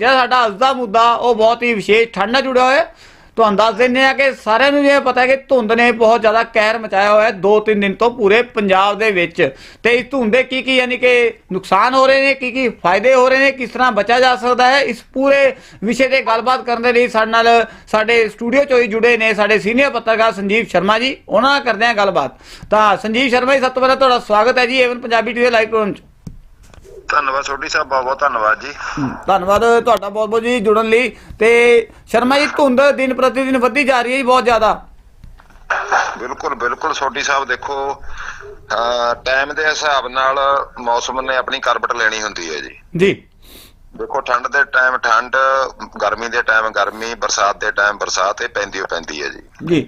ਜਿਹੜਾ ਸਾਡਾ ਅੱਜ ਦਾ ਮੁੱਦਾ, ਉਹ ਬਹੁਤ ਹੀ ਵਿਸ਼ੇਸ਼ ਠੰਡ ਨਾਲ ਜੁੜਿਆ ਹੋਇਆ ਤੁਹਾਨੂੰ ਦੱਸ ਦਿੰਦੇ ਆ ਕਿ ਸਾਰਿਆਂ ਨੂੰ ਇਹ ਪਤਾ ਹੈ ਕਿ ਧੁੰਦ ਨੇ ਬਹੁਤ ਜ਼ਿਆਦਾ ਕਹਿਰ ਮਚਾਇਆ ਹੋਇਆ ਹੈ ਦੋ ਤਿੰਨ ਦਿਨ ਤੋਂ ਪੂਰੇ ਪੰਜਾਬ ਦੇ ਵਿੱਚ। ਤੇ ਇਸ ਧੁੰਦ ਦੇ ਕੀ ਕੀ ਯਾਨੀ ਕਿ ਨੁਕਸਾਨ ਹੋ ਰਹੇ ਨੇ ਕੀ ਕੀ ਫਾਇਦੇ ਹੋ ਰਹੇ ਨੇ, ਕਿਸ ਤਰ੍ਹਾਂ ਬਚਿਆ ਜਾ ਸਕਦਾ ਹੈ, ਇਸ ਪੂਰੇ ਵਿਸ਼ੇ ਤੇ ਗੱਲਬਾਤ ਕਰਨ ਦੇ ਲਈ ਸਾਡੇ ਨਾਲ ਸਾਡੇ ਸਟੂਡੀਓ ਚੋਂ ਹੀ ਜੁੜੇ ਨੇ ਸਾਡੇ ਸੀਨੀਅਰ ਪੱਤਰਕਾਰ ਸੰਜੀਵ ਸ਼ਰਮਾ ਜੀ, ਉਹਨਾਂ ਨਾਲ ਕਰਦੇ ਹਾਂ ਗੱਲਬਾਤ। ਤਾਂ ਸੰਜੀਵ ਸ਼ਰਮਾ ਜੀ, ਸਭ ਤੋਂ ਪਹਿਲਾਂ ਤੁਹਾਡਾ ਸਵਾਗਤ ਹੈ ਜੀ Avon Punjabi TV live program 'ਚ। ਧੰਨਵਾਦ ਸੋਢੀ ਸਾਹਿਬ ਬਹੁਤ ਬਹੁਤ ਧੰਨਵਾਦ ਜੀ। ਧੰਨਵਾਦ ਤੁਹਾਡਾ ਬਹੁਤ ਬਹੁਤ ਜੀ ਜੁੜਨ ਲਈ ਤੇ ਸ਼ਰਮਾ ਜੀ ਧੁੰਦ ਦਿਨ ਪ੍ਰਤੀ ਦਿਨ ਵੱਧਦੀ ਜਾ ਰਹੀ ਹੈ ਜੀ ਬਹੁਤ ਜ਼ਿਆਦਾ। ਬਿਲਕੁਲ ਬਿਲਕੁਲ ਸੋਢੀ ਸਾਹਿਬ ਦੇਖੋ ਟਾਈਮ ਦੇ ਹਿਸਾਬ ਨਾਲ ਮੌਸਮ ਨੇ ਆਪਣੀ ਕਰਵਟ ਲੈਣੀ ਹੁੰਦੀ ਹੈ ਜੀ। ਜੀ। ਦੇਖੋ ਠੰਡ ਦੇ ਟਾਈਮ ਠੰਡ ਗਰਮੀ ਦੇ ਟਾਈਮ ਗਰਮੀ ਬਰਸਾਤ ਦੇ ਟਾਈਮ ਬਰਸਾਤ ਇਹ ਪੈਂਦੀ ਓ ਪੈਂਦੀ ਹੈ ਜੀ। ਜੀ।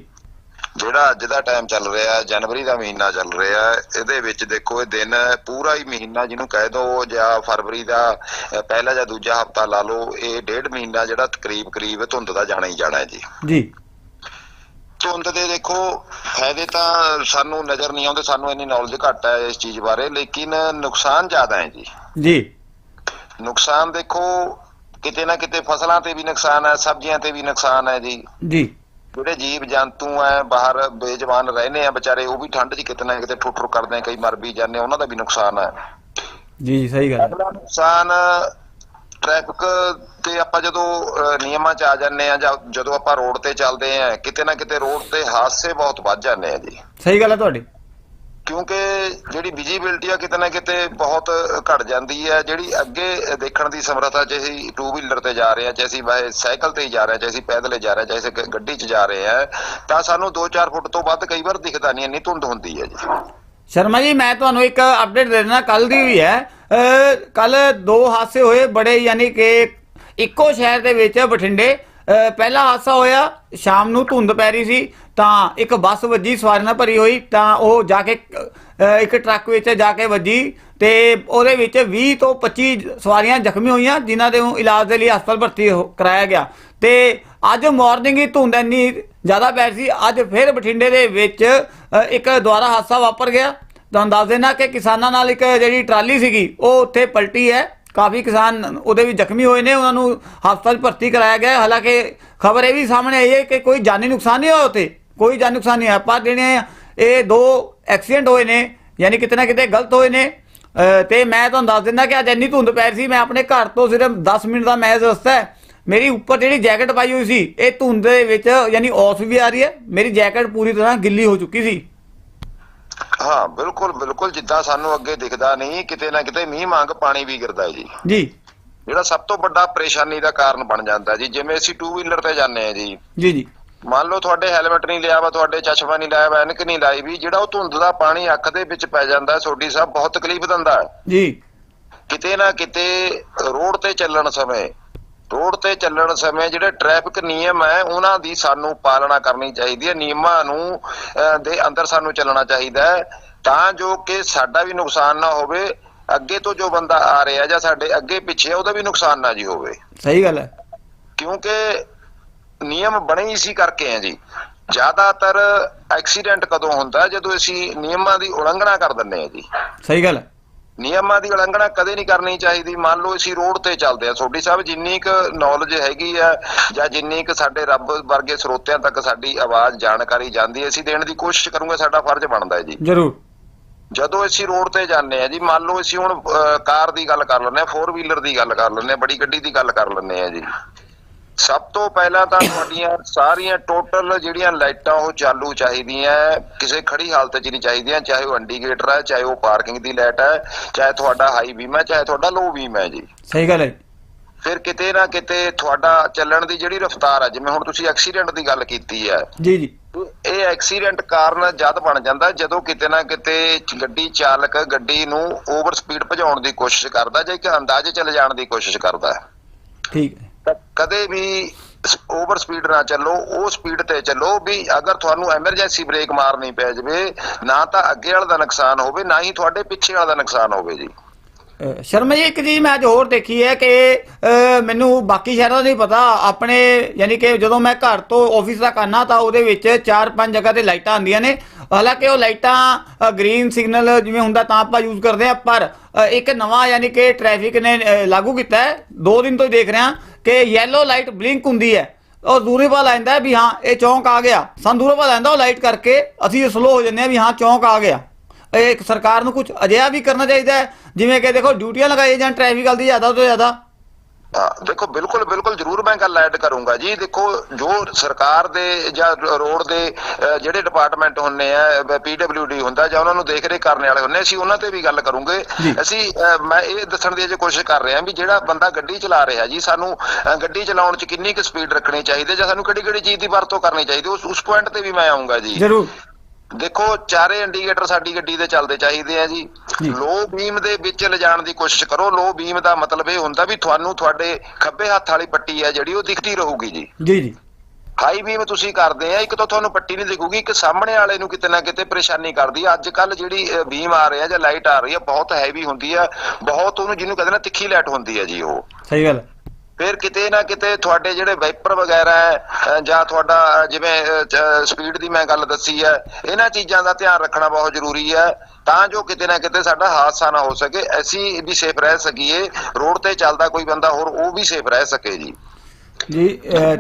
ਜਿਹੜਾ ਅੱਜ ਦਾ ਟਾਈਮ ਚੱਲ ਰਿਹਾ ਹੈ, ਜਨਵਰੀ ਦਾ ਮਹੀਨਾ ਚੱਲ ਰਿਹਾ ਹੈ, ਇਹਦੇ ਵਿੱਚ ਦੇਖੋ ਇਹ ਦਿਨ ਪੂਰਾ ਹੀ ਮਹੀਨਾ ਜਿਹਨੂੰ ਕਹਿ ਦੋ ਜਾਂ ਫਰਵਰੀ ਦਾ ਪਹਿਲਾ ਜਾਂ ਦੂਜਾ ਹਫਤਾ ਲਾ ਲਓ ਇਹ ਡੇਢ ਮਹੀਨਾ ਜਿਹੜਾ ਤਕਰੀਬ ਕਰੀਬ ਧੁੰਦ ਦਾ ਜਾਣਾ ਹੀ ਜਾਣਾ ਹੈ ਜੀ। ਜੀ। ਧੁੰਦ ਦੇ ਦੇਖੋ ਫਾਇਦੇ ਤਾਂ ਸਾਨੂੰ ਨਜ਼ਰ ਨਹੀਂ ਆਉਂਦੇ ਸਾਨੂੰ ਇੰਨੀ ਨੌਲੇਜ ਘੱਟ ਹੈ ਇਸ ਚੀਜ਼ ਬਾਰੇ ਲੇਕਿਨ ਨੁਕਸਾਨ ਜ਼ਿਆਦਾ ਹੈ ਜੀ। ਜੀ। ਨੁਕਸਾਨ ਦੇਖੋ ਕਿਤੇ ਨਾ ਕਿਤੇ ਫਸਲਾਂ ਤੇ ਵੀ ਨੁਕਸਾਨ ਹੈ ਸਬਜ਼ੀਆਂ ਤੇ ਵੀ ਨੁਕਸਾਨ ਹੈ ਜੀ। ਜੀ। ਜਿਹੜੇ ਜੀਵ ਜੰਤੂ ਹੈ ਬਾਹਰ ਬੇਜਵਾਨ ਰਹਿੰਦੇ ਆ ਵਿਚਾਰੇ ਉਹ ਵੀ ਠੰਡ 'ਚ ਕਿਤੇ ਨਾ ਕਿਤੇ ਠੁੱਠਰ ਕਰਦੇ ਆ ਕਈ ਮਰ ਵੀ ਜਾਂਦੇ ਆ, ਉਹਨਾਂ ਦਾ ਵੀ ਨੁਕਸਾਨ ਹੈ ਜੀ ਜੀ ਸਹੀ ਗੱਲ ਹੈ ਅਗਲਾ ਨੁਕਸਾਨ ਟ੍ਰੈਫਿਕ ਤੇ ਆਪਾਂ ਜਦੋਂ ਨਿਯਮਾਂ 'ਚ ਆ ਜਾਂਦੇ ਆ ਜਾਂ ਜਦੋਂ ਆਪਾਂ ਰੋਡ ਤੇ ਚੱਲਦੇ ਆ ਕਿਤੇ ਨਾ ਕਿਤੇ ਰੋਡ ਤੇ ਹਾਦਸੇ ਬਹੁਤ ਵੱਧ ਜਾਂਦੇ ਆ ਜੀ। ਸਹੀ ਗੱਲ ਹੈ ਤੁਹਾਡੀ। ਕਿਉਂਕਿ ਜਿਹੜੀ ਵਿਜੀਬਿਲਟੀ ਆ ਕਿਤੇ ਨਾ ਕਿਤੇ ਬਹੁਤ ਘਟ ਜਾਂਦੀ ਹੈ। ਜਿਹੜੀ ਅੱਗੇ ਦੇਖਣ ਦੀ ਸਮਰੱਥਾ ਜੇ ਅਸੀਂ ਟੂ ਵੀਲਰ ਤੇ ਜਾ ਰਹੇ ਆ ਜੇ ਅਸੀਂ ਬਾਏ ਸਾਈਕਲ ਤੇ ਜਾ ਰਹੇ ਆ ਜੇ ਅਸੀਂ ਪੈਦਲ ਹੀ ਜਾ ਰਹੇ ਆ ਜੇ ਅਸੀਂ ਗੱਡੀ 'ਚ ਜਾ ਰਹੇ ਆ ਤਾਂ ਸਾਨੂੰ 2-4 ਫੁੱਟ ਤੋਂ ਵੱਧ ਕਈ ਵਾਰ ਦਿਖਦਾ ਨਹੀਂ, ਇੰਨੀ ਧੁੰਦ ਹੁੰਦੀ ਹੈ ਜੀ। ਸ਼ਰਮਾ ਜੀ, ਮੈਂ ਤੁਹਾਨੂੰ ਇੱਕ ਅਪਡੇਟ ਦੇ ਦੇਣਾ ਕੱਲ ਦੀ ਵੀ ਹੈ। ਕੱਲ ਦੋ ਹਾਦਸੇ ਹੋਏ ਬੜੇ, ਯਾਨੀ ਕਿ ਇੱਕੋ ਸ਼ਹਿਰ ਦੇ ਵਿੱਚ ਬਠਿੰਡੇ ਪਹਿਲਾ ਹਾਦਸਾ ਹੋਇਆ, ਸ਼ਾਮ ਨੂੰ ਧੁੰਦ ਪੈ ਰਹੀ ਸੀ, ਤਾਂ ਇੱਕ ਬੱਸ ਵੱਜੀ, ਸਵਾਰੀਆਂ ਨਾਲ ਭਰੀ ਹੋਈ, ਤਾਂ ਉਹ ਜਾ ਕੇ ਇੱਕ ਟਰੱਕ ਵਿੱਚ ਜਾ ਕੇ ਵੱਜੀ, ਤੇ ਉਹਦੇ ਵਿੱਚ 20 ਤੋਂ 25 ਸਵਾਰੀਆਂ ਜ਼ਖਮੀ ਹੋਈਆਂ, ਜਿਨ੍ਹਾਂ ਦੇ ਇਲਾਜ ਦੇ ਲਈ ਹਸਪਤਾਲ ਭਰਤੀ ਹੋ- ਕਰਾਇਆ ਗਿਆ। ਤੇ ਅੱਜ ਮਾਰਨਿੰਗ ਹੀ ਧੁੰਦ ਇੰਨੀ ਜ਼ਿਆਦਾ ਪੈ ਰਹੀ ਸੀ, ਅੱਜ ਫਿਰ ਬਠਿੰਡੇ ਦੇ ਵਿੱਚ ਇੱਕ ਦੁਆਰਾ ਹਾਦਸਾ ਵਾਪਰ ਗਿਆ। ਤੁਹਾਨੂੰ ਦੱਸ ਦੇਣਾ ਕਿ ਕਿਸਾਨਾਂ ਨਾਲ ਇੱਕ ਜਿਹੜੀ ਟਰਾਲੀ ਸੀਗੀ, ਉਹ ਉੱਥੇ ਪਲਟੀ ਹੈ। ਕਾਫੀ ਕਿਸਾਨ ਉਹਦੇ ਵੀ ਜ਼ਖਮੀ ਹੋਏ ਨੇ ਉਹਨਾਂ ਨੂੰ ਹਸਪਤਾਲ ਭਰਤੀ ਕਰਾਇਆ ਗਿਆ ਹਾਲਾਂਕਿ ਖਬਰ ਇਹ ਵੀ ਸਾਹਮਣੇ ਆਈ ਹੈ ਕਿ ਕੋਈ ਜਾਨੀ ਨੁਕਸਾਨ ਨਹੀਂ ਹੋਇਆ ਉੱਥੇ। ਕੋਈ ਜਾਨੀ ਨੁਕਸਾਨ ਨਹੀਂ ਹੋਇਆ। ਪਰ ਜਿਹੜੇ ਇਹ ਦੋ ਐਕਸੀਡੈਂਟ ਹੋਏ ਨੇ ਯਾਨੀ ਕਿਤੇ ਨਾ ਕਿਤੇ ਗਲਤ ਹੋਏ ਨੇ। ਅ, ਤੇ ਮੈਂ ਤੁਹਾਨੂੰ ਦੱਸ ਦਿੰਦਾ ਕਿ ਅੱਜ ਇੰਨੀ ਧੁੰਦ ਪੈ ਰਹੀ ਸੀ ਮੈਂ ਆਪਣੇ ਘਰ ਤੋਂ ਸਿਰਫ 10 ਮਿੰਟ ਦਾ ਮੈਜ਼ ਰਸਤਾ ਹੈ। ਮੇਰੀ ਉੱਪਰ ਜਿਹੜੀ ਜੈਕਟ ਪਾਈ ਹੋਈ ਸੀ ਇਹ ਧੁੰਦ ਦੇ ਵਿੱਚ ਯਾਨੀ ਔਸ ਵੀ ਆ ਰਹੀ ਹੈ। ਮੇਰੀ ਜੈਕਟ ਪੂਰੀ ਤਰ੍ਹਾਂ ਗਿੱਲੀ ਹੋ ਚੁੱਕੀ ਸੀ। ਹਾਂ ਬਿਲਕੁਲ ਬਿਲਕੁਲ ਜਿੱਦਾਂ ਸਾਨੂੰ ਅੱਗੇ ਦਿਖਦਾ ਨਹੀਂ ਕਿਤੇ ਨਾ ਕਿਤੇ ਮੀਂਹ ਮੰਗ ਪਾਣੀ ਵੀ ਗਿਰਦਾ ਹੈ ਜੀ। ਜੀ। ਜਿਹੜਾ ਸਭ ਤੋਂ ਵੱਡਾ ਪਰੇਸ਼ਾਨੀ ਦਾ ਕਾਰਨ ਬਣ ਜਾਂਦਾ ਜੀ ਜਿਵੇਂ ਅਸੀਂ ਟੂ ਵੀਲਰ ਤੇ ਜਾਂਦੇ ਆ ਜੀ। ਜੀ ਜੀ। ਮੰਨ ਲਓ ਤੁਹਾਡੇ ਹੈਲਮਟ ਨਹੀਂ ਲਿਆ ਵਾ ਤੁਹਾਡੇ ਚਸ਼ਮਾ ਨਹੀਂ ਲਾਇਆ ਵਾ ਐਨਕ ਨਹੀਂ ਲਾਈ ਵੀ ਜਿਹੜਾ ਉਹ ਧੁੰਦ ਦਾ ਪਾਣੀ ਅੱਖ ਦੇ ਵਿੱਚ ਪੈ ਜਾਂਦਾ ਸੋਡੀ ਸਾਹਿਬ ਬਹੁਤ ਤਕਲੀਫ ਦਿੰਦਾ। ਜੀ। ਕਿਤੇ ਨਾ ਕਿਤੇ ਰੋਡ ਤੇ ਚੱਲਣ ਸਮੇਂ ਰੋਡ ਤੇ ਚੱਲਣ ਸਮੇਂ ਜਿਹੜੇ ਟ੍ਰੈਫਿਕ ਨਿਯਮ ਹੈ ਉਹਨਾਂ ਦੀ ਸਾਨੂੰ ਪਾਲਣਾ ਕਰਨੀ ਚਾਹੀਦੀ ਹੈ। ਨਿਯਮਾਂ ਨੂੰ ਦੇ ਅੰਦਰ ਸਾਨੂੰ ਚੱਲਣਾ ਚਾਹੀਦਾ ਹੈ। ਤਾਂ ਜੋ ਕਿ ਸਾਡਾ ਵੀ ਨੁਕਸਾਨ ਨਾ ਹੋਵੇ ਅੱਗੇ ਤੋਂ ਜੋ ਬੰਦਾ ਆ ਰਿਹਾ ਜਾਂ ਸਾਡੇ ਅੱਗੇ ਪਿੱਛੇ ਉਹਦਾ ਵੀ ਨੁਕਸਾਨ ਨਾ ਜੀ ਹੋਵੇ। ਸਹੀ ਗੱਲ ਹੈ। ਕਿਉਂਕਿ ਨਿਯਮ ਬਣੇ ਹੀ ਸੀ ਕਰਕੇ ਆ ਜੀ। ਜ਼ਿਆਦਾਤਰ ਐਕਸੀਡੈਂਟ ਕਦੋਂ ਹੁੰਦਾ ਜਦੋਂ ਅਸੀਂ ਨਿਯਮਾਂ ਦੀ ਉਲੰਘਣਾ ਕਰ ਦਿੰਦੇ ਆ ਜੀ। ਸਹੀ ਗੱਲ ਹੈ। ਨਿਯਮਾਂ ਦੀ ਉਲੰਘਣਾ ਕਦੇ ਨਹੀਂ ਕਰਨੀ ਚਾਹੀਦੀ। ਮੰਨ ਲਓ ਅਸੀਂ ਰੋਡ ਤੇ ਚੱਲਦੇ ਆ ਸੋਢੀ ਸਾਹਿਬ ਜਿੰਨੀ ਕੁ ਨੌਲੇਜ ਹੈਗੀ ਆ ਜਾਂ ਜਿੰਨੀ ਕੁ ਸਾਡੇ ਰੱਬ ਵਰਗੇ ਸਰੋਤਿਆਂ ਤੱਕ ਸਾਡੀ ਆਵਾਜ਼ ਜਾਣਕਾਰੀ ਜਾਂਦੀ ਅਸੀਂ ਦੇਣ ਦੀ ਕੋਸ਼ਿਸ਼ ਕਰੂੰਗੇ ਸਾਡਾ ਫਰਜ਼ ਬਣਦਾ ਹੈ ਜੀ। ਜ਼ਰੂਰ। ਜਦੋਂ ਅਸੀਂ ਰੋਡ ਤੇ ਜਾਂਦੇ ਆ ਜੀ ਮੰਨ ਲਓ ਅਸੀਂ ਹੁਣ ਕਾਰ ਦੀ ਗੱਲ ਕਰ ਲੈਂਦੇ ਆ 4 ਵੀਲਰ ਦੀ ਗੱਲ ਕਰ ਲੈਂਦੇ ਆ ਬੜੀ ਗੱਡੀ ਦੀ ਗੱਲ ਕਰ ਲੈਂਦੇ ਆ ਜੀ। ਸਭ ਤੋਂ ਪਹਿਲਾਂ ਤਾਂ ਤੁਹਾਡੀਆਂ ਸਾਰੀਆਂ ਟੋਟਲ ਜਿਹੜੀਆਂ ਲਾਈਟਾਂ ਉਹ ਚਾਲੂ ਚਾਹੀਦੀਆਂ ਕਿਸੇ ਖੜੀ ਹਾਲਤ 'ਚ ਨਹੀਂ ਚਾਹੀਦੀਆਂ ਚਾਹੇ ਉਹ ਇੰਡੀਕੇਟਰ ਹੈ ਚਾਹੇ ਉਹ ਪਾਰਕਿੰਗ ਦੀ ਲਾਈਟ ਹੈ ਚਾਹੇ ਤੁਹਾਡਾ ਹਾਈ ਬੀਮ ਹੈ ਚਾਹੇ ਤੁਹਾਡਾ ਲੋ ਬੀਮ ਹੈ ਜੀ। ਸਹੀ ਗੱਲ ਹੈ ਫਿਰ ਕਿਤੇ ਨਾ ਕਿਤੇ ਤੁਹਾਡਾ ਚੱਲਣ ਦੀ ਜਿਹੜੀ ਰਫ਼ਤਾਰ ਹੈ ਜਿਵੇਂ ਹੁਣ ਤੁਸੀਂ ਐਕਸੀਡੈਂਟ ਦੀ ਗੱਲ ਕੀਤੀ ਹੈ। ਜੀ ਜੀ। ਇਹ ਐਕਸੀਡੈਂਟ ਕਾਰਨ ਜਦ ਬਣ ਜਾਂਦਾ ਜਦੋਂ ਕਿਤੇ ਨਾ ਕਿਤੇ ਗੱਡੀ ਚਾਲਕ ਗੱਡੀ ਨੂੰ ਓਵਰ ਸਪੀਡ ਭਜਾਉਣ ਦੀ ਕੋਸ਼ਿਸ਼ ਕਰਦਾ ਜਾਂ ਕਿ ਅੰਦਾਜ਼ੇ ਚ ਲਿਜਾਣ ਦੀ ਕੋਸ਼ਿਸ਼ ਕਰਦਾ ਠੀਕ ਹੈ। ਤਾਂ ਕਦੇ ਵੀ ਓਵਰ ਸਪੀਡ ਨਾ ਚੱਲੋ, ਉਹ ਸਪੀਡ ਤੇ ਚੱਲੋ ਵੀ ਅਗਰ ਤੁਹਾਨੂੰ ਐਮਰਜੈਂਸੀ ਬ੍ਰੇਕ ਮਾਰਨੀ ਪੈ ਜਾਵੇ, ਨਾ ਤਾਂ ਅੱਗੇ ਵਾਲੇ ਦਾ ਨੁਕਸਾਨ ਹੋਵੇ, ਨਾ ਹੀ ਤੁਹਾਡੇ ਪਿੱਛੇ ਵਾਲੇ ਦਾ ਨੁਕਸਾਨ ਹੋਵੇ ਜੀ। ਸ਼ਰਮਾ ਜੀ, ਇੱਕ ਚੀਜ਼ ਮੈਂ ਅੱਜ ਹੋਰ ਦੇਖੀ ਹੈ ਕਿ ਮੈਨੂੰ ਬਾਕੀ ਸ਼ਹਿਰਾਂ ਦਾ ਪਤਾ, ਆਪਣੇ ਯਾਨੀ ਕਿ ਜਦੋਂ ਮੈਂ ਘਰ ਤੋਂ ਆਫਿਸ ਦਾ ਕਰਨਾ ਤਾਂ ਉਹਦੇ ਵਿੱਚ ਚਾਰ ਪੰਜ ਜਗ੍ਹਾ ਤੇ ਲਾਈਟਾਂ ਆਉਂਦੀਆਂ ਨੇ। ਹਾਲਾਂਕਿ ਉਹ ਲਾਈਟਾਂ ਗ੍ਰੀਨ ਸਿਗਨਲ ਜਿਵੇਂ ਹੁੰਦਾ ਤਾਂ ਆਪਾਂ ਯੂਜ਼ ਕਰਦੇ ਆ ਪਰ ਇੱਕ ਨਵਾਂ ਯਾਨੀ ਕਿ ਟ੍ਰੈਫਿਕ ਨੇ ਲਾਗੂ ਕੀਤਾ ਹੈ। ਦੋ ਦਿਨ ਤੋਂ ਹੀ ਦੇਖ ਰਿਹਾ ਕਿ ਯੈਲੋ ਲਾਈਟ ਬਲਿੰਕ ਹੁੰਦੀ ਹੈ। ਉਹ ਦੂਰੇ ਪਾ ਲੈਂਦਾ ਵੀ ਹਾਂ, ਇਹ ਚੌਂਕ ਆ ਗਿਆ। ਸਾਨੂੰ ਦੂਰੇ ਪਾ ਲੈਂਦਾ ਉਹ ਲਾਈਟ ਕਰਕੇ ਅਸੀਂ ਸਲੋ ਹੋ ਜੰਨੇ ਆ ਵੀ ਹਾਂ, ਚੌਂਕ ਆ ਗਿਆ। ਇਹ ਸਰਕਾਰ ਨੂੰ ਕੁਝ ਅਜਿਹਾ ਵੀ ਕਰਨਾ ਚਾਹੀਦਾ ਹੈ, ਜਿਵੇਂ ਕਿ ਦੇਖੋ, ਡਿਊਟੀਆਂ ਲਗਾਈਆਂ ਜਾਣ ਟ੍ਰੈਫਿਕ ਵਾਲ ਦੀ ਜ਼ਿਆਦਾ ਤੋਂ ਜ਼ਿਆਦਾ। ਦੇਖੋ ਬਿਲਕੁਲ ਬਿਲਕੁਲ ਜ਼ਰੂਰ ਮੈਂ ਗੱਲ ਐਡ ਕਰੂੰਗਾ ਜੀ। ਦੇਖੋ ਜੋ ਸਰਕਾਰ ਦੇ ਜਾਂ ਰੋਡ ਦੇ ਜਿਹੜੇ ਡਿਪਾਰਟਮੈਂਟ ਹੁੰਨੇ ਆ ਪੀਡਬਲਯੂਡੀ ਹੁੰਦਾ ਜਾਂ ਉਹਨਾਂ ਨੂੰ ਦੇਖ ਰੇਖ ਕਰਨ ਵਾਲੇ ਹੁੰਨੇ ਅਸੀਂ ਉਹਨਾਂ ਤੇ ਵੀ ਗੱਲ ਕਰੂੰਗੇ। ਜੀ। ਅਸੀਂ ਮੈਂ ਇਹ ਦੱਸਣ ਦੀ ਅਜੇ ਕੋਸ਼ਿਸ਼ ਕਰ ਰਿਹਾ ਵੀ ਜਿਹੜਾ ਬੰਦਾ ਗੱਡੀ ਚਲਾ ਰਿਹਾ ਜੀ ਸਾਨੂੰ ਗੱਡੀ ਚਲਾਉਣ 'ਚ ਕਿੰਨੀ ਕੁ ਸਪੀਡ ਰੱਖਣੀ ਚਾਹੀਦੀ ਹੈ ਜਾਂ ਸਾਨੂੰ ਕਿਹੜੀ ਕਿਹੜੀ ਚੀਜ਼ ਦੀ ਵਰਤੋਂ ਕਰਨੀ ਚਾਹੀਦੀ ਉਸ ਉਸ ਪੁਆਇੰਟ ਤੇ ਵੀ ਮੈਂ ਆਉਂਗਾ ਜੀ। ਜ਼ਰੂਰ। ਦੇਖੋ ਚਾਰੇ ਇੰਡੀਕੇਟਰ ਸਾਡੀ ਗੱਡੀ ਦੇ ਚੱਲਦੇ ਚਾਹੀਦੇ ਆ ਜੀ। ਲੋ ਬੀਮ ਦੇ ਵਿੱਚ ਲਿਜਾਣ ਦੀ ਕੋਸ਼ਿਸ਼ ਕਰੋ। ਲੋ ਬੀਮ ਦਾ ਮਤਲਬ ਇਹ ਹੁੰਦਾ ਵੀ ਤੁਹਾਨੂੰ ਤੁਹਾਡੇ ਖੱਬੇ ਹੱਥ ਵਾਲੀ ਪੱਟੀ ਹੈ ਜਿਹੜੀ ਉਹ ਦਿਖਦੀ ਰਹੂਗੀ ਜੀ। ਜੀ ਜੀ। ਹਾਈ ਬੀਮ ਤੁਸੀਂ ਕਰਦੇ ਆ ਇੱਕ ਤਾਂ ਤੁਹਾਨੂੰ ਪੱਟੀ ਨਹੀਂ ਦਿਖੂਗੀ ਇੱਕ ਸਾਹਮਣੇ ਵਾਲੇ ਨੂੰ ਕਿਤੇ ਨਾ ਕਿਤੇ ਪਰੇਸ਼ਾਨੀ ਕਰਦੀ ਆ। ਅੱਜ ਕੱਲ ਜਿਹੜੀ ਬੀਮ ਆ ਰਹੀ ਹੈ ਜਾਂ ਲਾਈਟ ਆ ਰਹੀ ਹੈ ਬਹੁਤ ਹੈਵੀ ਹੁੰਦੀ ਆ। ਬਹੁਤ ਉਹਨੂੰ ਜਿਹਨੂੰ ਕਹਿੰਦੇ ਨਾ ਤਿੱਖੀ ਲਾਈਟ ਹੁੰਦੀ ਹੈ ਜੀ ਉਹ। ਸਹੀ ਗੱਲ। ਫਿਰ ਕਿਤੇ ਨਾ ਕਿਤੇ ਤੁਹਾਡੇ ਜਿਹੜੇ ਵਾਈਪਰ ਵਗੈਰਾ ਹੈ ਜਾਂ ਤੁਹਾਡਾ ਜਿਵੇਂ ਸਪੀਡ ਦੀ ਮੈਂ ਗੱਲ ਦੱਸੀ ਹੈ, ਇਹਨਾਂ ਚੀਜ਼ਾਂ ਦਾ ਧਿਆਨ ਰੱਖਣਾ ਬਹੁਤ ਜ਼ਰੂਰੀ ਹੈ, ਤਾਂ ਜੋ ਕਿਤੇ ਨਾ ਕਿਤੇ ਸਾਡਾ ਹਾਦਸਾ ਨਾ ਹੋ ਸਕੇ, ਅਸੀਂ ਵੀ ਸੇਫ ਰਹਿ ਸਕੀਏ, ਰੋਡ ਤੇ ਚੱਲਦਾ ਕੋਈ ਬੰਦਾ ਹੋਰ, ਉਹ ਵੀ ਸੇਫ ਰਹਿ ਸਕੇ ਜੀ। ਜੀ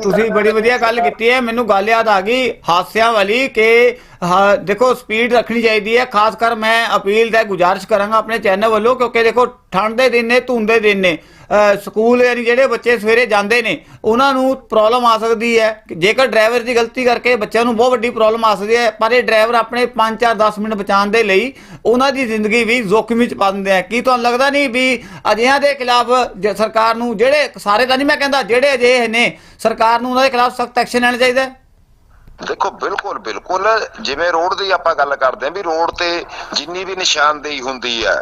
ਤੁਸੀਂ ਬੜੀ ਵਧੀਆ ਗੱਲ ਕੀਤੀ ਹੈ, ਮੈਨੂੰ ਗੱਲ ਯਾਦ ਆ ਗਈ ਹਾਸਿਆਂ ਵਾਲੀ ਕਿ ਦੇਖੋ ਸਪੀਡ ਰੱਖਣੀ ਚਾਹੀਦੀ ਹੈ, ਖਾਸ ਕਰ ਮੈਂ ਅਪੀਲ ਦਾ ਗੁਜ਼ਾਰਿਸ਼ ਕਰਾਂਗਾ ਆਪਣੇ ਚੈਨਲ ਵੱਲੋਂ, ਕਿਉਂਕਿ ਦੇਖੋ ਠੰਡ ਦੇ ਦਿਨ ਨੇ, ਧੁੰਦ ਦੇ ਦਿਨ ਨੇ ਸਕੂਲ ਯਾਨੀ ਜਿਹੜੇ ਬੱਚੇ ਸਵੇਰੇ ਜਾਂਦੇ ਨੇ, ਉਹਨਾਂ ਨੂੰ ਪ੍ਰੋਬਲਮ ਆ ਸਕਦੀ ਹੈ। ਜੇਕਰ ਡਰਾਈਵਰ ਦੀ ਗਲਤੀ ਕਰਕੇ ਬੱਚਿਆਂ ਨੂੰ ਬਹੁਤ ਵੱਡੀ ਪ੍ਰੋਬਲਮ ਆ ਸਕਦੀ ਹੈ, ਪਰ ਇਹ ਡਰਾਈਵਰ ਆਪਣੇ 5-4 10 ਮਿੰਟ ਬਚਾਉਣ ਦੇ ਲਈ ਉਹਨਾਂ ਦੀ ਜ਼ਿੰਦਗੀ ਵੀ ਜ਼ੋਖਿਮ ਵਿੱਚ ਪਾ ਦਿੰਦੇ ਆ। ਕੀ ਤੁਹਾਨੂੰ ਲੱਗਦਾ ਨਹੀਂ ਵੀ ਅਜਿਹਿਆਂ ਦੇ ਖਿਲਾਫ ਸਰਕਾਰ ਨੂੰ ਜਿਹੜੇ, ਸਾਰੇ ਤਾਂ ਨਹੀਂ ਮੈਂ ਕਹਿੰਦਾ, ਜਿਹੜੇ ਅਜਿਹੇ ਨੇ, ਸਰਕਾਰ ਨੂੰ ਉਹਨਾਂ ਦੇ ਖਿਲਾਫ ਸਖਤ ਐਕਸ਼ਨ ਲੈਣਾ ਚਾਹੀਦਾ? ਹੈ ਦੇਖੋ, ਬਿਲਕੁਲ ਬਿਲਕੁਲ। ਜਿਵੇਂ ਰੋਡ ਦੀ ਆਪਾਂ ਗੱਲ ਕਰਦੇ ਆਂ ਵੀ ਰੋਡ ਤੇ ਜਿੰਨੀ ਵੀ ਨਿਸ਼ਾਨਦੇਹੀ ਹੁੰਦੀ ਹੈ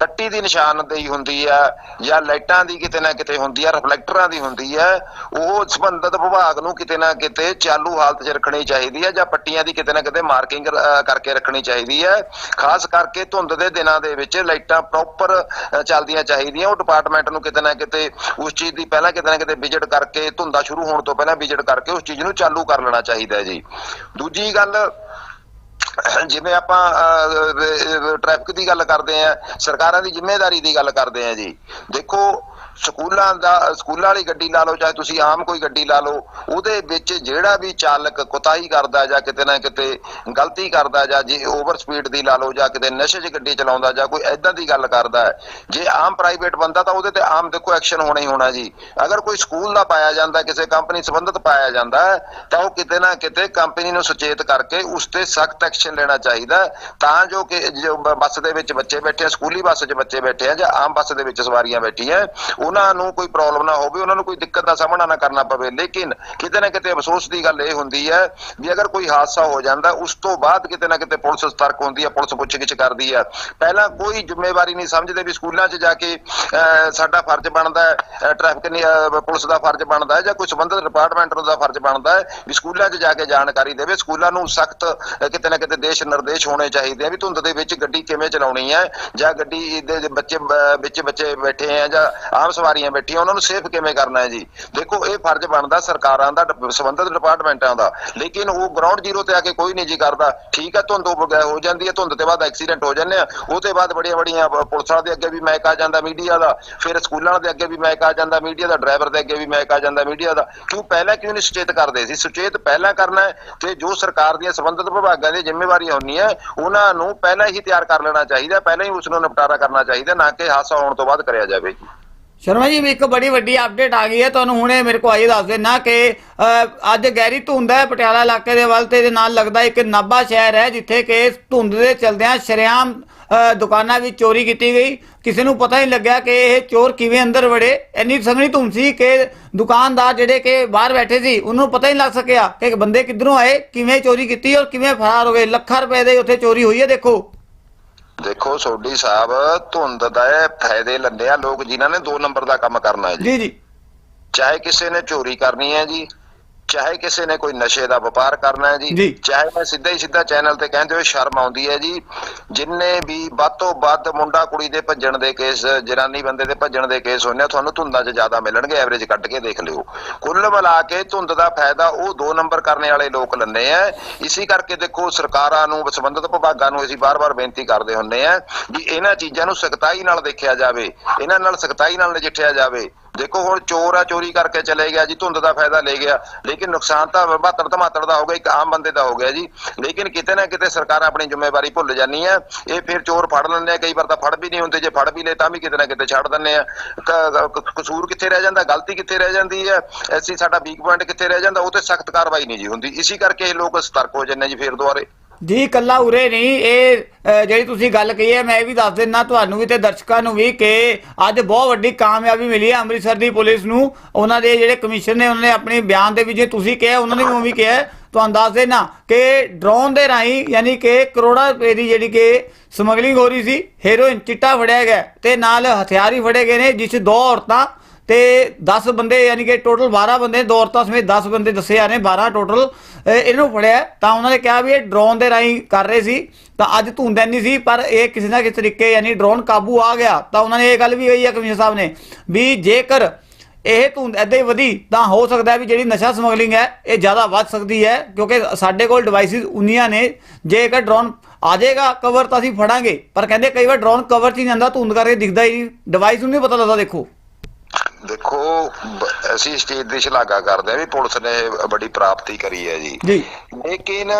ਟੱਟੀ ਦੀ ਨਿਸ਼ਾਨਦੇਹੀ ਹੁੰਦੀ ਹੈ ਜਾਂ ਲਾਈਟਾਂ ਦੀ ਕਿਤੇ ਨਾ ਕਿਤੇ ਹੁੰਦੀ ਹੈ ਰਿਫਲੈਕਟਰਾਂ ਦੀ ਹੁੰਦੀ ਹੈ ਉਹ ਸੰਬੰਧਿਤ ਵਿਭਾਗ ਨੂੰ ਕਿਤੇ ਨਾ ਕਿਤੇ ਚਾਲੂ ਹਾਲਤ 'ਚ ਰੱਖਣੀ ਚਾਹੀਦੀ ਹੈ ਜਾਂ ਪੱਟੀਆਂ ਦੀ ਕਿਤੇ ਨਾ ਕਿਤੇ ਮਾਰਕਿੰਗ ਕਰਕੇ ਰੱਖਣੀ ਚਾਹੀਦੀ ਹੈ ਖਾਸ ਕਰਕੇ ਧੁੰਦ ਦੇ ਦਿਨਾਂ ਦੇ ਵਿੱਚ ਲਾਈਟਾਂ ਪ੍ਰੋਪਰ ਚੱਲਦੀਆਂ ਚਾਹੀਦੀਆਂ। ਉਹ ਡਿਪਾਰਟਮੈਂਟ ਨੂੰ ਕਿਤੇ ਨਾ ਕਿਤੇ ਉਸ ਚੀਜ਼ ਦੀ ਪਹਿਲਾਂ ਕਿਤੇ ਨਾ ਕਿਤੇ ਵਿਜ਼ਿਟ ਕਰਕੇ ਧੁੰਦਾ ਸ਼ੁਰੂ ਹੋਣ ਤੋਂ ਪਹਿਲਾਂ ਵਿਜ਼ਿਟ ਕਰਕੇ ਉਸ ਚੀਜ਼ ਨੂੰ ਚਾਲੂ ਕਰ ਲੈਣਾ ਚਾਹੀਦਾ ਜੀ। ਦੂਜੀ ਗੱਲ ਜਿਵੇਂ ਆਪਾਂ ਟ੍ਰੈਫਿਕ ਦੀ ਗੱਲ ਕਰਦੇ ਆ ਸਰਕਾਰਾਂ ਦੀ ਜ਼ਿੰਮੇਵਾਰੀ ਦੀ ਗੱਲ ਕਰਦੇ ਆ ਜੀ। ਦੇਖੋ ਸਕੂਲਾਂ ਦਾ, ਸਕੂਲਾਂ ਵਾਲੀ ਗੱਡੀ ਲਾ ਲਓ, ਚਾਹੇ ਤੁਸੀਂ ਆਮ ਕੋਈ ਗੱਡੀ ਲਾ ਲਓ, ਉਹਦੇ ਵਿੱਚ ਜਿਹੜਾ ਵੀ ਚਾਲਕ ਕੁਤਾਹੀ ਕਰਦਾ ਜਾਂ ਕਿਤੇ ਨਾ ਕਿਤੇ ਗਲਤੀ ਕਰਦਾ ਜਾਂ ਜੇ ਓਵਰ ਸਪੀਡ ਦੀ ਲਾ ਲਓ ਜਾਂ ਕਿਤੇ ਨਸ਼ੇ 'ਚ ਗੱਡੀ ਚਲਾਉਂਦਾ ਜਾਂ ਕੋਈ ਐਦਾਂ ਦੀ ਗੱਲ ਕਰਦਾ ਜੇ ਆਮ ਪ੍ਰਾਈਵੇਟ ਬੰਦਾ ਤਾਂ ਉਹਦੇ ਤੇ ਆਮ ਦੇਖੋ ਐਕਸ਼ਨ ਹੋਣਾ ਹੀ ਹੋਣਾ ਜੀ। ਅਗਰ ਕੋਈ ਸਕੂਲ ਦਾ ਪਾਇਆ ਜਾਂਦਾ, ਕਿਸੇ ਕੰਪਨੀ ਸੰਬੰਧਿਤ ਪਾਇਆ ਜਾਂਦਾ ਤਾਂ ਉਹ ਕਿਤੇ ਨਾ ਕਿਤੇ ਕੰਪਨੀ ਨੂੰ ਸੁਚੇਤ ਕਰਕੇ ਉਸ ਤੇ ਸਖਤ ਐਕਸ਼ਨ ਲੈਣਾ ਚਾਹੀਦਾ ਤਾਂ ਜੋ ਕਿ ਜੋ ਬੱਸ ਦੇ ਵਿੱਚ ਬੱਚੇ ਬੈਠੇ ਆ, ਸਕੂਲੀ ਬੱਸ 'ਚ ਬੱਚੇ ਬੈਠੇ ਆ ਜਾਂ ਆਮ ਬੱਸ ਦੇ ਵਿੱਚ ਸਵਾਰੀਆਂ ਬੈਠੀਆਂ ਉਹਨਾਂ ਨੂੰ ਕੋਈ ਪ੍ਰੋਬਲਮ ਨਾ ਹੋਵੇ, ਉਹਨਾਂ ਨੂੰ ਕੋਈ ਦਿੱਕਤ ਦਾ ਸਾਹਮਣਾ ਨਾ ਕਰਨਾ ਪਵੇ। ਲੇਕਿਨ ਕਿਤੇ ਨਾ ਕਿਤੇ ਅਫਸੋਸ ਦੀ ਗੱਲ ਇਹ ਹੁੰਦੀ ਹੈ ਵੀ ਅਗਰ ਕੋਈ ਹਾਦਸਾ ਹੋ ਜਾਂਦਾ, ਉਸ ਤੋਂ ਬਾਅਦ ਕਿਤੇ ਨਾ ਕਿਤੇ ਪੁਲਿਸ ਸਤਰਕ ਹੁੰਦੀ ਹੈ, ਪੁਲਿਸ ਪੁੱਛਗਿੱਛ ਕਰਦੀ ਹੈ। ਪਹਿਲਾਂ ਕੋਈ ਜ਼ਿੰਮੇਵਾਰੀ ਨਹੀਂ ਸਮਝਦੇ ਵੀ ਸਕੂਲਾਂ 'ਚ ਜਾ ਕੇ ਸਾਡਾ ਫਰਜ਼ ਬਣਦਾ ਹੈ ਟ੍ਰੈਫਿਕ ਪੁਲਿਸ ਦਾ ਫਰਜ਼ ਬਣਦਾ ਹੈ ਜਾਂ ਕੋਈ ਸੰਬੰਧਿਤ ਡਿਪਾਰਟਮੈਂਟ ਦਾ ਫਰਜ਼ ਬਣਦਾ ਹੈ ਵੀ ਸਕੂਲਾਂ 'ਚ ਜਾ ਕੇ ਜਾਣਕਾਰੀ ਦੇਵੇ। ਸਕੂਲਾਂ ਨੂੰ ਸਖਤ ਕਿਤੇ ਨਾ ਕਿਤੇ ਦੇਸ਼ ਨਿਰਦੇਸ਼ ਹੋਣੇ ਚਾਹੀਦੇ ਆ ਵੀ ਧੁੰਦ ਦੇ ਵਿੱਚ ਗੱਡੀ ਕਿਵੇਂ ਚਲਾਉਣੀ ਹੈ ਜਾਂ ਗੱਡੀ ਦੇ ਬੱਚੇ ਵਿੱਚ ਬੱਚੇ ਬੈਠੇ ਆ ਜਾਂ ਆਮ ਸਵਾਰੀਆਂ ਬੈਠੀਆਂ, ਉਹਨਾਂ ਨੂੰ ਸੇਫ ਕਿਵੇਂ ਕਰਨਾ ਹੈ ਜੀ? ਦੇਖੋ, ਇਹ ਫਰਜ਼ ਬਣਦਾ ਸਰਕਾਰਾਂ ਦਾ, ਸੰਬੰਧਿਤ ਡਿਪਾਰਟਮੈਂਟਾਂ ਦਾ। ਲੇਕਿਨ ਉਹ ਗਰਾਊਂਡ ਜ਼ੀਰੋ ਤੇ ਆ ਕੇ ਕੋਈ ਨਹੀਂ ਜੀ ਕਰਦਾ। ਠੀਕ ਹੈ, ਧੁੰਦ ਹੋ ਜਾਂਦੀ ਹੈ, ਧੁੰਦ ਤੇ ਬਾਅਦ ਐਕਸੀਡੈਂਟ ਹੋ ਜਾਂਦੇ ਆ। ਉਹਦੇ ਬਾਅਦ ਬੜੀਆਂ ਬੜੀਆਂ ਪ- ਦੇ ਅੱਗੇ ਵੀ ਮੈਕ ਆ ਜਾਂਦਾ ਮੀਡੀਆ ਦਾ। ਫਿਰ ਸਕੂਲਾਂ ਦੇ ਅੱਗੇ ਵੀ ਮੈਕ ਆ ਜਾਂਦਾ ਮੀਡੀਆ ਦਾ। ਡਰਾਈਵਰ ਦੇ ਅੱਗੇ ਵੀ ਮੈਕ ਆ ਜਾਂਦਾ ਮੀਡੀਆ ਦਾ। ਕਿਉਂ ਪਹਿਲਾਂ ਕਿਉਂ ਨਹੀਂ ਸੁਚੇਤ ਕਰਦੇ ਸੀ? ਸੁਚੇਤ ਪਹਿਲਾਂ ਕਰਨਾ ਤੇ ਜੋ ਸਰਕਾਰ ਦੀਆਂ ਸੰਬੰਧਿਤ ਵਿਭਾਗਾਂ ਦੀ ਜ਼ਿੰਮੇਵਾਰੀ ਹੁੰਦੀ ਹੈ, ਉਹਨਾਂ ਨੂੰ ਪਹਿਲਾਂ ਹੀ ਤਿਆਰ ਕਰ ਲੈਣਾ ਚਾਹੀਦਾ। ਪਹਿਲਾਂ ਹੀ ਉਸ ਨੂੰ ਨਿਪਟਾਰਾ ਕਰਨਾ ਚਾਹੀਦਾ, ਨਾ ਕਿ ਹਾਦਸਾ ਹੋਣ ਤੋਂ ਬਾਅਦ ਕਰਿਆ ਜਾਵੇ ਸ਼ਰਮਾ ਜੀ, ਵੀ ਇੱਕ ਬੜੀ ਵੱਡੀ ਅਪਡੇਟ ਆ ਗਈ ਹੈ, ਤੁਹਾਨੂੰ ਹੁਣੇ ਮੇਰੇ ਕੋ ਆਈ ਦੱਸ ਦੇਣਾ ਕਿ ਅੱਜ ਗਹਿਰੀ ਧੁੰਦ ਹੈ ਪਟਿਆਲਾ ਇਲਾਕੇ ਦੇ ਵੱਲ ਤੇ ਇਹਦੇ ਨਾਲ ਲੱਗਦਾ ਇੱਕ ਨਾਭਾ ਸ਼ਹਿਰ ਹੈ, ਜਿੱਥੇ ਕਿ ਧੁੰਦ ਦੇ ਚਲਦਿਆਂ ਸ਼ਰੇਆਮ ਦੁਕਾਨਾਂ ਵਿੱਚ ਚੋਰੀ ਕੀਤੀ ਗਈ। ਕਿਸੇ ਨੂੰ ਪਤਾ ਹੀ ਲੱਗਿਆ ਕਿ ਇਹ ਚੋਰ ਕਿਵੇਂ ਅੰਦਰ ਵੜੇ। ਇੰਨੀ ਸੰਘਣੀ ਧੁੰਦ ਸੀ ਕਿ ਦੁਕਾਨਦਾਰ ਜਿਹੜੇ ਕਿ ਬਾਹਰ ਬੈਠੇ ਸੀ, ਉਹਨੂੰ ਪਤਾ ਹੀ ਨਹੀਂ ਲੱਗ ਸਕਿਆ ਕਿ ਬੰਦੇ ਕਿੱਧਰੋਂ ਆਏ, ਕਿਵੇਂ ਚੋਰੀ ਕੀਤੀ ਔਰ ਕਿਵੇਂ ਫਰਾਰ ਹੋ ਗਏ। ਲੱਖਾਂ ਰੁਪਏ ਦੇ ਉੱਥੇ ਚੋਰੀ ਹੋਈ ਹੈ, ਦੇਖੋ। ਦੇਖੋ ਸੋਢੀ ਸਾਹਿਬ ਧੁੰਦ ਦਾ ਫਾਇਦੇ ਲੈਂਦੇ ਆ ਲੋਕ ਜਿਨ੍ਹਾਂ ਨੇ 2 ਨੰਬਰ ਦਾ ਕੰਮ ਕਰਨਾ ਹੈ ਜੀ। ਜੀ ਜੀ। ਚਾਹੇ ਕਿਸੇ ਨੇ ਚੋਰੀ ਕਰਨੀ ਹੈ ਜੀ ਚਾਹੇ ਕਿਸੇ ਨੇ ਕੋਈ ਨਸ਼ੇ ਦਾ ਵਪਾਰ ਕਰਨਾ ਹੈ ਜੀ। ਚਾਹੇ ਮੈਂ ਸਿੱਧਾ ਹੀ ਸਿੱਧਾ ਚੈਨਲ ਤੇ ਕਹਿੰਦੇ ਹੋਏ ਸ਼ਰਮ ਆਉਂਦੀ ਹੈ ਜੀ ਜਿੰਨੇ ਵੀ ਵੱਧ ਤੋਂ ਵੱਧ ਮੁੰਡਾ ਕੁੜੀ ਦੇ ਭੱਜਣ ਦੇ ਕੇਸ ਜਨਾਨੀ ਬੰਦੇ ਦੇ ਭੱਜਣ ਦੇ ਕੇਸ ਹੋਣੇ ਤੁਹਾਨੂੰ ਧੁੰਦਾਂ 'ਚ ਜ਼ਿਆਦਾ ਮਿਲਣਗੇ ਐਵਰੇਜ ਕੱਢ ਕੇ ਦੇਖ ਲਿਓ। ਕੁੱਲ ਮਿਲਾ ਕੇ ਧੁੰਦ ਦਾ ਫਾਇਦਾ ਉਹ ਦੋ ਨੰਬਰ ਕਰਨੇ ਵਾਲੇ ਲੋਕ ਲੈਂਦੇ ਆ। ਇਸੇ ਕਰਕੇ ਦੇਖੋ ਸਰਕਾਰਾਂ ਨੂੰ ਸੰਬੰਧਿਤ ਵਿਭਾਗਾਂ ਨੂੰ ਅਸੀਂ ਬਾਰ-ਬਾਰ ਬੇਨਤੀ ਕਰਦੇ ਹੁੰਨੇ ਆ ਵੀ ਇਹਨਾਂ ਚੀਜ਼ਾਂ ਨੂੰ ਸਖਤਾਈ ਨਾਲ ਦੇਖਿਆ ਜਾਵੇ ਇਹਨਾਂ ਨਾਲ ਸਖਤਾਈ ਨਾਲ ਨਜਿੱਠਿਆ ਜਾਵੇ। ਦੇਖੋ ਹੁਣ ਚੋਰ ਆ, ਚੋਰੀ ਕਰਕੇ ਚਲੇ ਗਿਆ ਜੀ, ਧੁੰਦ ਦਾ ਫਾਇਦਾ ਲੈ ਗਿਆ, ਲੇਕਿਨ ਨੁਕਸਾਨ ਤਾਂ 72 ਧਮਾਤੜ ਦਾ ਹੋ ਗਿਆ, ਇੱਕ ਆਮ ਬੰਦੇ ਦਾ ਹੋ ਗਿਆ ਜੀ। ਲੇਕਿਨ ਕਿਤੇ ਨਾ ਕਿਤੇ ਸਰਕਾਰ ਆਪਣੀ ਜ਼ਿੰਮੇਵਾਰੀ ਭੁੱਲ ਜਾਂਦੀ ਆ ਇਹ ਫਿਰ ਚੋਰ ਫੜ ਲੈਂਦੇ ਆ, ਕਈ ਵਾਰ ਤਾਂ ਫੜ ਵੀ ਨਹੀਂ ਹੁੰਦੇ, ਜੇ ਫੜ ਵੀ ਲਏ ਤਾਂ ਵੀ ਕਿਤੇ ਨਾ ਕਿਤੇ ਛੱਡ ਦਿੰਦੇ ਆ। ਕਸੂਰ ਕਿੱਥੇ ਰਹਿ ਜਾਂਦਾ, ਗਲਤੀ ਕਿੱਥੇ ਰਹਿ ਜਾਂਦੀ ਹੈ? ਐਸੀ ਸਾਡਾ ਵੀਕ ਪੁਆਇੰਟ ਕਿੱਥੇ ਰਹਿ ਜਾਂਦਾ, ਉਹ ਤੇ ਸਖਤ ਕਾਰਵਾਈ ਨਹੀਂ ਜੀ ਹੁੰਦੀ। ਇਸੇ ਕਰਕੇ ਇਹ ਲੋਕ ਸਤਰਕ ਹੋ ਜਾਂਦੇ ਜੀ ਫਿਰ ਦੁਬਾਰੇ। ਜੀ, ਕੱਲਾ ਉਰੇ ਨਹੀਂ, ਇਹ ਜਿਹੜੀ ਤੁਸੀਂ ਗੱਲ ਕਹੀ ਹੈ, ਮੈਂ ਇਹ ਵੀ ਦੱਸ ਦਿੰਨਾ ਤੁਹਾਨੂੰ ਵੀ ਤੇ ਦਰਸ਼ਕਾਂ ਨੂੰ ਵੀ ਕਿ ਅੱਜ ਬਹੁਤ ਵੱਡੀ ਕਾਮਯਾਬੀ ਮਿਲੀ ਹੈ ਅੰਮ੍ਰਿਤਸਰ ਦੀ ਪੁਲਿਸ ਨੂੰ। ਉਹਨਾਂ ਦੇ ਜਿਹੜੇ ਕਮਿਸ਼ਨ ਨੇ, ਉਹਨਾਂ ਨੇ ਆਪਣੇ ਬਿਆਨ ਦੇ ਵਿੱਚ ਜੇ ਤੁਸੀਂ ਕਿਹਾ, ਉਹਨਾਂ ਨੇ ਵੀ ਉਹ ਕਿਹਾ। ਤੁਹਾਨੂੰ ਦੱਸ ਦੇਣਾ ਕਿ ਡਰੋਨ ਦੇ ਰਾਹੀਂ, ਯਾਨੀ ਕਿ ਕਰੋੜਾਂ ਰੁਪਏ ਦੀ ਜਿਹੜੀ ਕਿ ਸਮਗਲਿੰਗ ਹੋ ਰਹੀ ਸੀ ਹੈਰੋਇਨ ਚਿੱਟਾ ਫੜਿਆ ਗਿਆ ਤੇ ਨਾਲ ਹਥਿਆਰ ਹੀ ਫੜੇ ਗਏ ਨੇ, ਜਿਸ 'ਚ ਦੋ ਔਰਤਾਂ ਤੇ 10 ਬੰਦੇ ਯਾਨੀ ਕਿ ਟੋਟਲ 12 ਬੰਦੇ, ਦੋ ਔਰਤਾਂ ਸਮੇਤ 10 ਬੰਦੇ ਦੱਸੇ ਆ ਰਹੇ 12 ਟੋਟਲ ਇਹਨੂੰ ਫੜਿਆ ਤਾਂ ਉਹਨਾਂ ਨੇ ਕਿਹਾ ਵੀ ਇਹ ਡਰੋਨ ਦੇ ਰਾਹੀਂ ਕਰ ਰਹੇ ਸੀ। ਤਾਂ ਅੱਜ ਧੁੰਦ ਇੰਨੀ ਸੀ, ਪਰ ਇਹ ਕਿਸੇ ਨਾ ਕਿਸੇ ਤਰੀਕੇ ਯਾਨੀ ਡਰੋਨ ਕਾਬੂ ਆ ਗਿਆ। ਤਾਂ ਉਹਨਾਂ ਨੇ ਇਹ ਗੱਲ ਵੀ ਕਹੀ ਹੈ ਕਮਿਸ਼ਨਰ ਸਾਹਿਬ ਨੇ ਵੀ ਜੇਕਰ ਇਹ ਧੁੰਦ ਐਦਾਂ ਹੀ ਵਧੀ, ਤਾਂ ਹੋ ਸਕਦਾ ਹੈ ਵੀ ਜਿਹੜੀ ਨਸ਼ਾ ਸਮਗਲਿੰਗ ਹੈ, ਇਹ ਜ਼ਿਆਦਾ ਵੱਧ ਸਕਦੀ ਹੈ। ਕਿਉਂਕਿ ਸਾਡੇ ਕੋਲ ਡਿਵਾਈਸਿਸ ਉਨੀਆਂ ਨੇ। ਜੇਕਰ ਡਰੋਨ ਆ ਜਾਏਗਾ ਕਵਰ ਤਾਂ ਅਸੀਂ ਫੜਾਂਗੇ। ਪਰ ਕਹਿੰਦੇ ਕਈ ਵਾਰ ਡਰੋਨ ਕਵਰ 'ਚ ਹੀ ਨਹੀਂ ਆਉਂਦਾ, ਧੁੰਦ ਕਰਕੇ ਦਿਖਦਾ ਹੀ ਨਹੀਂ। ਡਿਵਾਈਸ ਨੂੰ ਨਹੀਂ ਪਤਾ ਲੱਗਦਾ, ਦੇਖੋ। ਦੇਖੋ ਅਸੀਂ ਸਟੇਟ ਦੀ ਸ਼ਲਾਘਾ ਕਰਦੇ ਆ ਵੀ ਪੁਲਿਸ ਨੇ ਬੜੀ ਪ੍ਰਾਪਤੀ ਕਰੀ ਹੈ ਜੀ। ਜੀ। ਲੇਕਿਨ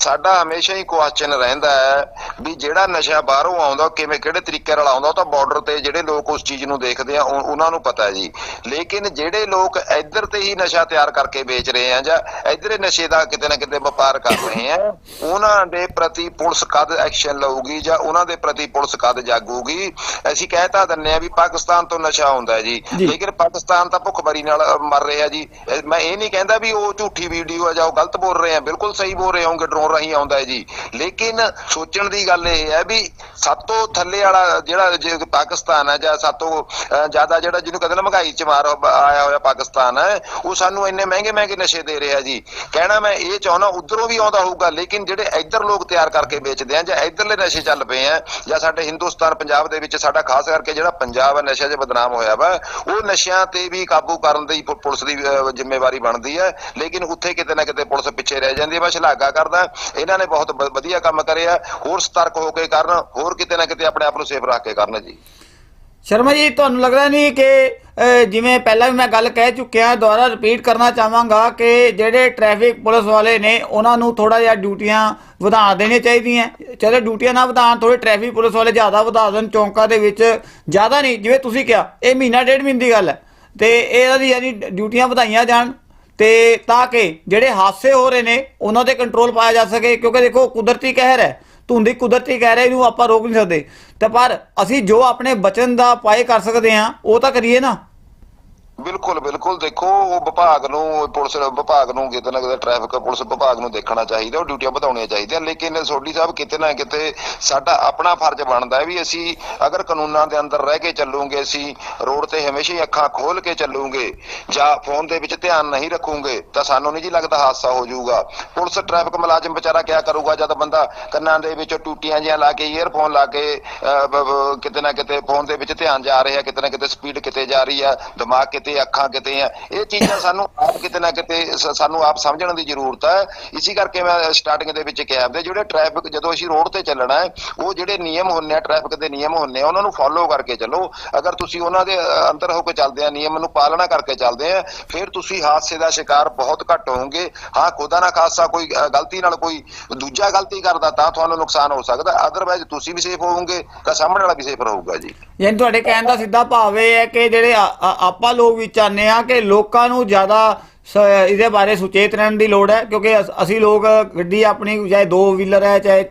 ਸਾਡਾ ਹਮੇਸ਼ਾ ਹੀ ਕੁਐਸਚਨ ਰਹਿੰਦਾ ਹੈ ਵੀ ਜਿਹੜਾ ਨਸ਼ਾ ਬਾਹਰੋਂ ਆਉਂਦਾ ਕਿਵੇਂ ਕਿਹੜੇ ਤਰੀਕੇ ਨਾਲ ਆਉਂਦਾ ਉਹ ਤਾਂ ਬਾਰਡਰ ਤੇ ਜਿਹੜੇ ਲੋਕ ਉਸ ਚੀਜ਼ ਨੂੰ ਦੇਖਦੇ ਆ ਉਹ- ਉਹਨਾਂ ਨੂੰ ਪਤਾ ਜੀ। ਲੇਕਿਨ ਜਿਹੜੇ ਲੋਕ ਇੱਧਰ ਤੇ ਹੀ ਨਸ਼ਾ ਤਿਆਰ ਕਰਕੇ ਵੇਚ ਰਹੇ ਆ ਜਾਂ ਇੱਧਰੇ ਨਸ਼ੇ ਦਾ ਕਿਤੇ ਨਾ ਕਿਤੇ ਵਪਾਰ ਕਰ ਰਹੇ ਆ ਉਹਨਾਂ ਦੇ ਪ੍ਰਤੀ ਪੁਲਿਸ ਕਦ ਐਕਸ਼ਨ ਲਊਗੀ ਜਾਂ ਉਹਨਾਂ ਦੇ ਪ੍ਰਤੀ ਪੁਲਿਸ ਕਦ ਜਾਗੂਗੀ? ਅਸੀਂ ਕਹਿ ਤਾਂ ਦਿੰਨੇ ਆ ਵੀ ਪਾਕਿਸਤਾਨ ਤੋਂ ਨਸ਼ਾ ਆਉਂਦਾ ਜੀ। ਲੇਕਿਨ ਪਾਕਿਸਤਾਨ ਤਾਂ ਭੁੱਖਮਰੀ ਨਾਲ ਮਰ ਰਿਹਾ ਜੀ। ਮੈਂ ਇਹ ਨਹੀਂ ਕਹਿੰਦਾ ਵੀ ਉਹ ਝੂਠੀ ਵੀਡੀਓ ਆ ਜਾਂ ਉਹ ਗਲਤ ਬੋਲ ਰਹੇ ਆ। ਬਿਲਕੁਲ ਸਹੀ ਬੋਲ ਰਹੇ ਹੋਗੇ ਡਰੋਨ ਰਾਹੀਂ ਆਉਂਦਾ ਹੈ ਜੀ। ਲੇਕਿਨ ਸੋਚਣ ਦੀ ਗੱਲ ਇਹ ਹੈ ਵੀ ਸੱਤੋਂ ਥੱਲੇ ਵਾਲਾ ਜਿਹੜਾ ਪਾਕਿਸਤਾਨ ਹੈ ਜਾਂ ਸਭ ਤੋਂ ਜ਼ਿਆਦਾ ਜਿਹੜਾ ਜਿਹਨੂੰ ਕਹਿੰਦੇ ਨਾ ਮਹਿੰਗਾਈ ਚ ਮਾਰ ਆਇਆ ਹੋਇਆ ਪਾਕਿਸਤਾਨ ਹੈ ਉਹ ਸਾਨੂੰ ਇੰਨੇ ਮਹਿੰਗੇ ਮਹਿੰਗੇ ਨਸ਼ੇ ਦੇ ਰਿਹਾ ਜੀ। ਕਹਿਣਾ ਮੈਂ ਇਹ ਚਾਹੁੰਦਾ, ਉਧਰੋਂ ਵੀ ਆਉਂਦਾ ਹੋਊਗਾ, ਲੇਕਿਨ ਜਿਹੜੇ ਇੱਧਰ ਲੋਕ ਤਿਆਰ ਕਰਕੇ ਵੇਚਦੇ ਆ ਜਾਂ ਇੱਧਰਲੇ ਨਸ਼ੇ ਚੱਲ ਪਏ ਆ, ਜਾਂ ਸਾਡੇ ਹਿੰਦੁਸਤਾਨ, ਪੰਜਾਬ ਦੇ ਵਿੱਚ ਸਾਡਾ ਖਾਸ ਕਰਕੇ ਜਿਹੜਾ ਪੰਜਾਬ ਹੈ, ਨਸ਼ਿਆਂ 'ਚ ਬਦਨਾਮ ਹੋਇਆ ਵਾ, ਉਹ ਨਸ਼ਿਆਂ ਤੇ ਵੀ ਕਾਬੂ ਕਰਨ ਦੀ ਪੁਲਿਸ ਦੀ ਜ਼ਿੰਮੇਵਾਰੀ ਬਣਦੀ ਹੈ। ਲੇਕਿਨ ਉੱਥੇ ਕਿਤੇ ਨਾ ਕਿਤੇ ਪੁਲਿਸ ਪਿੱਛੇ ਰਹਿ ਜਾਂਦੀ ਹੈ ਮੈਂ ਸ਼ਲਾਘਾ ਕਰਦਾ ਇਹਨਾਂ ਨੇ ਬਹੁਤ ਵਧੀਆ ਕੰਮ ਕਰਿਆ ਹੋਰ ਸਤਰਕ ਹੋ ਕੇ ਕਰਨ, ਹੋਰ ਕਿਤੇ ਨਾ ਕਿਤੇ ਆਪਣੇ ਆਪ ਨੂੰ ਸੇਫ ਰੱਖ ਕੇ ਕਰਨ ਜੀ। ਸ਼ਰਮਾ ਜੀ, ਤੁਹਾਨੂੰ ਲੱਗਦਾ ਨਹੀਂ ਕਿ ਜਿਵੇਂ ਪਹਿਲਾਂ ਵੀ ਮੈਂ ਗੱਲ ਕਹਿ ਚੁੱਕਿਆ, ਦੁਬਾਰਾ ਰਿਪੀਟ ਕਰਨਾ ਚਾਹਾਂਗਾ ਕਿ ਜਿਹੜੇ ਟ੍ਰੈਫਿਕ ਪੁਲਿਸ ਵਾਲੇ ਨੇ, ਉਹਨਾਂ ਨੂੰ ਥੋੜਾ ਜਿਹਾ ਡਿਊਟੀਆਂ ਵਧਾ ਦੇਣੀਆਂ ਚਾਹੀਦੀਆਂ। ਚਲੋ ਡਿਊਟੀਆਂ ਨਾ ਵਧਾਉਣ ਥੋੜੇ ਟ੍ਰੈਫਿਕ ਪੁਲਿਸ ਵਾਲੇ ਜ਼ਿਆਦਾ ਵਧਾ ਦੇਣ, ਚੌਂਕਾਂ ਦੇ ਵਿੱਚ ਜ਼ਿਆਦਾ ਨਹੀਂ। ਜਿਵੇਂ ਤੁਸੀਂ ਕਿਹਾ, ਇਹ ਮਹੀਨਾ ਡੇਢ ਮਹੀਨੇ ਦੀ ਗੱਲ ਹੈ। ਤੇ ਇਹਨਾਂ ਦੀ ਯਾਨੀ ਡਿਊਟੀਆਂ ਵਧਾਈਆਂ ਜਾਣ। ਤੇ ਤਾਂ ਕਿ ਜਿਹੜੇ ਹਾਦਸੇ ਹੋ ਰਹੇ ਨੇ, ਉਹਨਾਂ ਤੇ ਕੰਟਰੋਲ ਪਾਇਆ ਜਾ ਸਕੇ, ਕਿਉਂਕਿ ਦੇਖੋ, ਕੁਦਰਤੀ ਕਹਿਰ ਹੈ। ਧੁੰਦੀ ਕੁਦਰਤੀ ਕਹਿ ਰਹੇ ਇਹਨੂੰ ਆਪਾਂ ਰੋਕ ਨਹੀਂ ਸਕਦੇ। ਤੇ ਪਰ ਅਸੀਂ ਜੋ ਆਪਣੇ ਬਚਨ ਦਾ ਪਾਏ ਕਰ ਸਕਦੇ ਹਾਂ, ਉਹ ਤਾਂ ਕਰੀਏ ਨਾ। ਬਿਲਕੁਲ ਬਿਲਕੁਲ। ਦੇਖੋ ਉਹ ਵਿਭਾਗ ਨੂੰ ਪੁਲਿਸ ਵਿਭਾਗ ਨੂੰ ਕਿਤੇ ਨਾ ਕਿਤੇ ਟ੍ਰੈਫਿਕ ਪੁਲਿਸ ਵਿਭਾਗ ਨੂੰ ਦੇਖਣਾ ਚਾਹੀਦਾ ਉਹ ਡਿਊਟੀਆਂ ਵਧਾਉਣੀਆਂ ਚਾਹੀਦੀਆਂ। ਲੇਕਿਨ ਸੋਢੀ ਸਾਹਿਬ ਕਿਤੇ ਨਾ ਕਿਤੇ ਸਾਡਾ ਆਪਣਾ ਫਰਜ਼ ਬਣਦਾ ਹੈ ਵੀ ਅਸੀਂ ਅਗਰ ਕਾਨੂੰਨਾਂ ਦੇ ਅੰਦਰ ਰਹਿ ਕੇ ਚੱਲੂਗੇ ਅਸੀਂ ਰੋਡ ਤੇ ਹਮੇਸ਼ਾ ਹੀ ਅੱਖਾਂ ਖੋਲ ਕੇ ਚੱਲੂਗੇ ਜਾਂ ਫੋਨ ਦੇ ਵਿੱਚ ਧਿਆਨ ਨਹੀਂ ਰੱਖੂਗੇ ਤਾਂ ਸਾਨੂੰ ਨਹੀਂ ਜੀ ਲੱਗਦਾ ਹਾਦਸਾ ਹੋ ਜਾਊਗਾ। ਪੁਲਿਸ ਟ੍ਰੈਫਿਕ ਮੁਲਾਜ਼ਮ ਵਿਚਾਰਾ ਕਿਆ ਕਰੂਗਾ ਜਦ ਬੰਦਾ ਕੰਨਾਂ ਦੇ ਵਿੱਚ ਟੂਟੀਆਂ ਜਿਹੀਆਂ ਲਾ ਕੇ ਈਅਰਫੋਨ ਲਾ ਕੇ ਅਹ, ਕਿਤੇ ਨਾ ਕਿਤੇ ਫੋਨ ਦੇ ਵਿੱਚ ਧਿਆਨ ਜਾ ਰਿਹਾ ਕਿਤੇ ਨਾ ਕਿਤੇ ਸਪੀਡ ਕਿਤੇ ਜਾ ਰਹੀ ਆ ਦਿਮਾਗ ਕਿਤੇ ਅੱਖਾਂ ਕਿਤੇ ਆ, ਇਹ ਚੀਜ਼ਾਂ ਸਾਨੂੰ ਆਪ ਕਿਤੇ ਨਾ ਕਿਤੇ ਸਾਨੂੰ ਆਪ ਸਮਝਣ ਦੀ ਜ਼ਰੂਰਤ ਹੈ। ਇਸੇ ਕਰਕੇ ਮੈਂ ਸਟਾਰਟਿੰਗ ਦੇ ਵਿੱਚ ਕਿਹਾ ਵੀ ਜਿਹੜੇ ਟ੍ਰੈਫਿਕ ਜਦੋਂ ਅਸੀਂ ਰੋਡ ਤੇ ਚੱਲਣਾ ਹੈ, ਉਹ ਜਿਹੜੇ ਨਿਯਮ ਹੁੰਨੇ ਆ ਟ੍ਰੈਫਿਕ ਦੇ ਨਿਯਮ ਹੁੰਨੇ ਆ, ਉਹਨਾਂ ਨੂੰ ਫੋਲੋ ਕਰਕੇ ਚੱਲੋ। ਅਗਰ ਤੁਸੀਂ ਉਹਨਾਂ ਦੇ ਅੰਦਰ ਹੋ ਕੇ ਚੱਲਦੇ ਆ, ਨਿਯਮ ਨੂੰ ਪਾਲਣਾ ਕਰਕੇ ਚੱਲਦੇ ਆ, ਫਿਰ ਤੁਸੀਂ ਹਾਦਸੇ ਦਾ ਸ਼ਿਕਾਰ ਬਹੁਤ ਘੱਟ ਹੋਵੋਗੇ। ਹਾਂ, ਖੁਦਾ ਨਾ ਖਾਸਾ ਕੋਈ ਗਲਤੀ ਨਾਲ ਕੋਈ ਦੂਜਾ ਗਲਤੀ ਕਰਦਾ, ਤਾਂ ਤੁਹਾਨੂੰ ਨੁਕਸਾਨ ਹੋ ਸਕਦਾ। ਅਦਰਵਾਇਜ਼ ਤੁਸੀਂ ਵੀ ਸੇਫ ਹੋਵੋਗੇ, ਤਾਂ ਸਾਹਮਣੇ ਵਾਲਾ ਵੀ ਸੇਫ ਰਹੂਗਾ ਜੀ। ਯਾਨੀ ਤੁਹਾਡੇ ਕਹਿਣ ਦਾ ਸਿੱਧਾ ਭਾਵ ਇਹ ਹੈ ਕਿ ਜਿਹੜੇ ਆਪਾਂ ਲੋਕ ਵੀ ਚਾਹੁੰਦੇ ਆ ਕਿ ਲੋਕਾਂ ਨੂੰ ਜ਼ਿਆਦਾ ਸ- ਇਹਦੇ ਬਾਰੇ ਸੁਚੇਤ ਰਹਿਣ ਦੀ ਲੋੜ ਹੈ, ਕਿਉਂਕਿ ਅਸ- ਅਸੀਂ ਲੋਕ ਗੱਡੀ ਆਪਣੀ ਚਾਹੇ ਦੋ ਵੀਲਰ ਹੈ, ਚਾਹੇ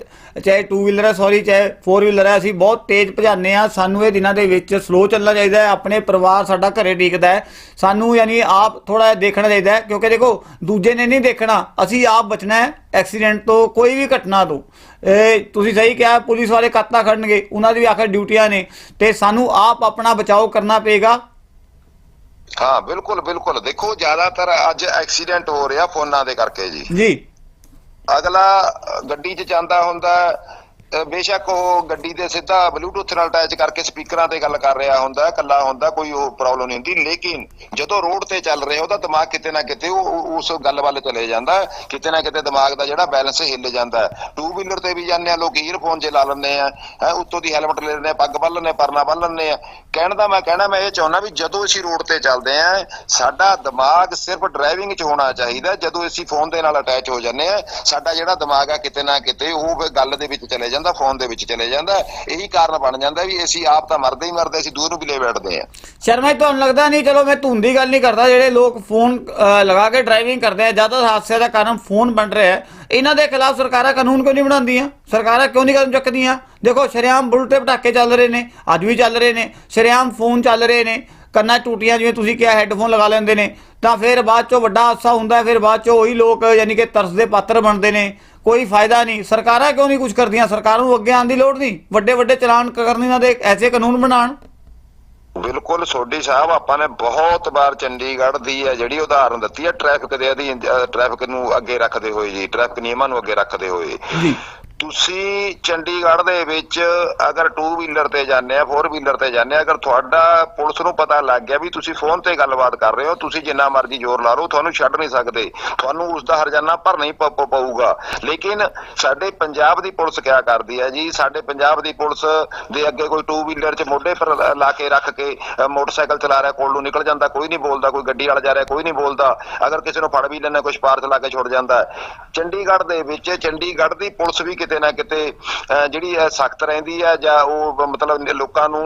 ਚਾਹੇ ਟੂ ਵੀਲਰ ਹੈ ਸੌਰੀ ਚਾਹੇ ਫੋਰ ਵੀਲਰ ਹੈ, ਅਸੀਂ ਬਹੁਤ ਤੇਜ਼ ਭਜਾਉਂਦੇ ਆ ਸਾਨੂੰ ਇਹ ਦਿਨਾਂ ਦੇ ਵਿੱਚ ਸਲੋ ਚੱਲਣਾ ਚਾਹੀਦਾ ਹੈ, ਆਪਣੇ ਪਰਿਵਾਰ ਸਾਡਾ ਘਰੇ ਟਿਕਦਾ ਹੈ। ਸਾਨੂੰ ਯਾਨੀ ਆਪ ਥੋੜਾ ਜਿਹਾ ਦੇਖਣਾ ਚਾਹੀਦਾ ਹੈ, ਕਿਉਂਕਿ ਦੇਖੋ, ਦੂਜੇ ਨੇ ਨਹੀਂ ਦੇਖਣਾ, ਅਸੀਂ ਆਪ ਬਚਣਾ ਹੈ ਐਕਸੀਡੈਂਟ ਤੋਂ, ਕੋਈ ਵੀ ਘਟਨਾ ਤੋਂ। ਇਹ ਤੁਸੀਂ ਸਹੀ ਕਿਹਾ, ਪੁਲਿਸ ਵਾਲੇ ਕੱਤਾ ਖੜਨਗੇ, ਉਹਨਾਂ ਦੀ ਵੀ ਆਖਰ ਡਿਊਟੀਆਂ ਨੇ। ਤੇ ਸਾਨੂੰ ਆਪ ਆਪਣਾ ਬਚਾਓ ਕਰਨਾ ਪਏਗਾ। ਹਾਂ ਬਿਲਕੁਲ ਬਿਲਕੁਲ। ਦੇਖੋ ਜ਼ਿਆਦਾਤਰ ਅੱਜ ਐਕਸੀਡੈਂਟ ਹੋ ਰਿਹਾ ਫੋਨਾਂ ਦੇ ਕਰਕੇ ਜੀ। ਜੀ। ਅਗਲਾ ਗੱਡੀ 'ਚ ਜਾਂਦਾ ਹੁੰਦਾ ਬੇਸ਼ੱਕ ਉਹ ਗੱਡੀ ਦੇ ਸਿੱਧਾ ਬਲੂਟੁੱਥ ਨਾਲ ਅਟੈਚ ਕਰਕੇ ਸਪੀਕਰਾਂ ਤੇ ਗੱਲ ਕਰ ਰਿਹਾ ਹੁੰਦਾ ਕੱਲਾ ਹੁੰਦਾ, ਕੋਈ ਉਹ ਪ੍ਰੋਬਲਮ ਨਹੀਂ ਹੁੰਦੀ। ਲੇਕਿਨ ਜਦੋਂ ਰੋਡ ਤੇ ਚੱਲ ਰਿਹਾ, ਉਹਦਾ ਦਿਮਾਗ ਕਿਤੇ ਨਾ ਕਿਤੇ ਉਹ ਉਸ ਗੱਲ ਵੱਲ ਚਲੇ ਜਾਂਦਾ। ਕਿਤੇ ਨਾ ਕਿਤੇ ਦਿਮਾਗ ਦਾ ਜਿਹੜਾ ਬੈਲੈਂਸ ਹਿੱਲ ਜਾਂਦਾ। ਟੂ ਵੀਲਰ ਤੇ ਵੀ ਜਾਂਦੇ ਆ, ਲੋਕ ਈਅਰਫੋਨ ਜੇ ਲਾ ਲੈਂਦੇ ਆ ਉੱਤੋਂ ਦੀ ਹੈਲਮਟ ਲੈ ਲੈਂਦੇ ਆ, ਪੱਗ ਬੰਨ ਲੈਂਦੇ ਆ, ਪਰਨਾ ਬੰਨ ਲੈਂਦੇ ਆ। ਕਹਿਣ ਦਾ ਮੈਂ, ਕਹਿਣਾ ਮੈਂ ਇਹ ਚਾਹੁੰਦਾ ਵੀ ਜਦੋਂ ਅਸੀਂ ਰੋਡ ਤੇ ਚੱਲਦੇ ਆ, ਸਾਡਾ ਦਿਮਾਗ ਸਿਰਫ ਡਰਾਈਵਿੰਗ 'ਚ ਹੋਣਾ ਚਾਹੀਦਾ ਜਦੋਂ ਅਸੀਂ ਫੋਨ ਦੇ ਨਾਲ ਅਟੈਚ ਹੋ ਜਾਂਦੇ ਆ, ਸਾਡਾ ਜਿਹੜਾ ਦਿਮਾਗ ਆ ਕਿਤੇ ਨਾ ਕਿਤੇ ਉਹ ਗੱਲ ਦੇ ਵਿੱਚ ਚਲੇ ਜਾਂਦਾ। ਫੋਨ ਦੇ ਵਿੱਚ ਚਲੇ ਜਾਂਦਾ, ਇਹੀ ਕਾਰਨ ਬਣ ਜਾਂਦਾ ਵੀ ਅਸੀਂ ਆਪ ਤਾਂ ਮਰਦੇ ਹੀ ਮਰਦੇ, ਅਸੀਂ ਦੂਰ ਨੂੰ ਵੀ ਲੈ ਬੈਠਦੇ ਆ ਸ਼ਰਮਾ ਤੁਹਾਨੂੰ ਲੱਗਦਾ ਨਹੀਂ, ਚਲੋ ਮੈਂ ਧੁੰਦ ਗੱਲ ਨਹੀਂ ਕਰਦਾ, ਜਿਹੜੇ ਲੋਕ ਫੋਨ ਲਗਾ ਕੇ ਡਰਾਈਵਿੰਗ ਕਰਦੇ ਆ ਜ਼ਿਆਦਾ ਹਾਦਸੇ ਦਾ ਕਾਰਨ ਫੋਨ ਬਣ ਰਿਹਾ ਹੈ ਇਹਨਾਂ ਦੇ ਖਿਲਾਫ ਸਰਕਾਰਾਂ ਕਾਨੂੰਨ ਕਿਉਂ ਨਹੀਂ ਬਣਾਉਂਦੀਆਂ? ਸਰਕਾਰਾਂ ਕਿਉਂ ਨਹੀਂ ਕਦਮ ਚੁੱਕਦੀਆਂ? ਦੇਖੋ, ਸ਼ਰੇਆਮ ਬੁਲਟੇ ਪਟਾਕੇ ਚੱਲ ਰਹੇ ਨੇ, ਅੱਜ ਵੀ ਚੱਲ ਰਹੇ ਨੇ, ਸ਼ਰੇਆਮ ਫੋਨ ਚੱਲ ਰਹੇ ਨੇ, ਕੰਨਾਂ 'ਚ ਟੂਟੀਆਂ, ਜਿਵੇਂ ਤੁਸੀਂ ਕਿਹਾ, ਹੈੱਡਫੋਨ ਲਗਾ ਲੈਂਦੇ ਨੇ, ਤਾਂ ਫਿਰ ਬਾਅਦ ਚੋਂ ਵੱਡਾ ਹਾਦਸਾ ਹੁੰਦਾ, ਫਿਰ ਬਾਅਦ ਚੋਂ ਉਹੀ ਲੋਕ, ਯਾਨੀ ਕਿ ਤਰਸ ਦੇ ਪਾਤਰ ਬਣਦੇ ਨੇ ਕੋਈ ਫਾਇਦਾ ਨਹੀਂ। ਸਰਕਾਰਾਂ ਕਿਉਂ ਨਹੀਂ ਕੁਝ ਕਰਦੀਆਂ? ਸਰਕਾਰਾਂ ਨੂੰ ਅੱਗੇ ਆਉਣ ਦੀ ਲੋੜ ਨਹੀਂ। ਵੱਡੇ ਵੱਡੇ ਚਲਾਨ ਕਰਨ ਇਹਨਾਂ ਦੇ ਐਸੇ ਕਾਨੂੰਨ ਬਣਾਉਣ। ਬਿਲਕੁਲ ਸੋਢੀ ਸਾਹਿਬ ਆਪਾਂ ਨੇ ਬਹੁਤ ਵਾਰ ਚੰਡੀਗੜ੍ਹ ਦੀ ਹੈ ਜਿਹੜੀ ਉਦਾਹਰਨ ਦਿੱਤੀ ਹੈ ਟ੍ਰੈਫਿਕ ਦੇ ਅਧੀਨ ਟ੍ਰੈਫਿਕ ਨੂੰ ਅੱਗੇ ਰੱਖਦੇ ਹੋਏ ਜੀ ਟ੍ਰੈਫਿਕ ਨਿਯਮਾਂ ਨੂੰ ਅੱਗੇ ਰੱਖਦੇ ਹੋਏ। ਜੀ। ਤੁਸੀਂ ਚੰਡੀਗੜ੍ਹ ਦੇ ਵਿੱਚ ਅਗਰ 2 ਵੀਲਰ ਤੇ ਜਾਂਦੇ ਆ 4 ਵੀਲਰ ਤੇ ਜਾਂਦੇ ਆ, ਅਗਰ ਤੁਹਾਡਾ ਪੁਲਿਸ ਨੂੰ ਪਤਾ ਲੱਗ ਗਿਆ ਵੀ ਤੁਸੀਂ ਫੋਨ ਤੇ ਗੱਲਬਾਤ ਕਰ ਰਹੇ ਹੋ, ਤੁਸੀਂ ਜਿੰਨਾ ਮਰਜ਼ੀ ਜ਼ੋਰ ਲਾ ਲਓ, ਤੁਹਾਨੂੰ ਛੱਡ ਨਹੀਂ ਸਕਦੇ। ਤੁਹਾਨੂੰ ਉਸ ਦਾ ਹਰਜਾਨਾ ਭਰਨਾ ਹੀ ਪਊਗਾ। ਲੇਕਿਨ ਸਾਡੇ ਪੰਜਾਬ ਦੀ ਪੁਲਿਸ ਕਿਆ ਕਰਦੀ ਹੈ ਜੀ? ਸਾਡੇ ਪੰਜਾਬ ਦੀ ਪੁਲਿਸ ਦੇ ਅੱਗੇ ਕੋਈ 2 ਵੀਲਰ 'ਚ ਮੋਢੇ ਪਰ ਲਾ- ਕੇ ਰੱਖ ਕੇ ਮੋਟਰਸਾਈਕਲ ਚਲਾ ਰਿਹਾ, ਕੋਲ ਨੂੰ ਨਿਕਲ ਜਾਂਦਾ, ਕੋਈ ਨਹੀਂ ਬੋਲਦਾ, ਕੋਈ ਗੱਡੀ ਵਾਲਾ ਜਾ ਰਿਹਾ, ਕੋਈ ਨਹੀਂ ਬੋਲਦਾ। ਅਗਰ ਕਿਸੇ ਨੂੰ ਫੜ ਵੀ ਲੈਣਾ ਕੁਝ ਪਾਰ ਚਲਾ ਕੇ ਛੁੱਟ ਜਾਂਦਾ। ਚੰਡੀਗੜ੍ਹ ਦੇ ਵਿੱਚ, ਚੰਡੀਗੜ੍ਹ ਦੀ ਪੁਲਿਸ ਵੀ ਕਿਤੇ ਨਾ ਕਿਤੇ ਜਿਹੜੀ ਹੈ ਸਖਤ ਰਹਿੰਦੀ ਹੈ ਜਾਂ ਉਹ ਮਤਲਬ ਲੋਕਾਂ ਨੂੰ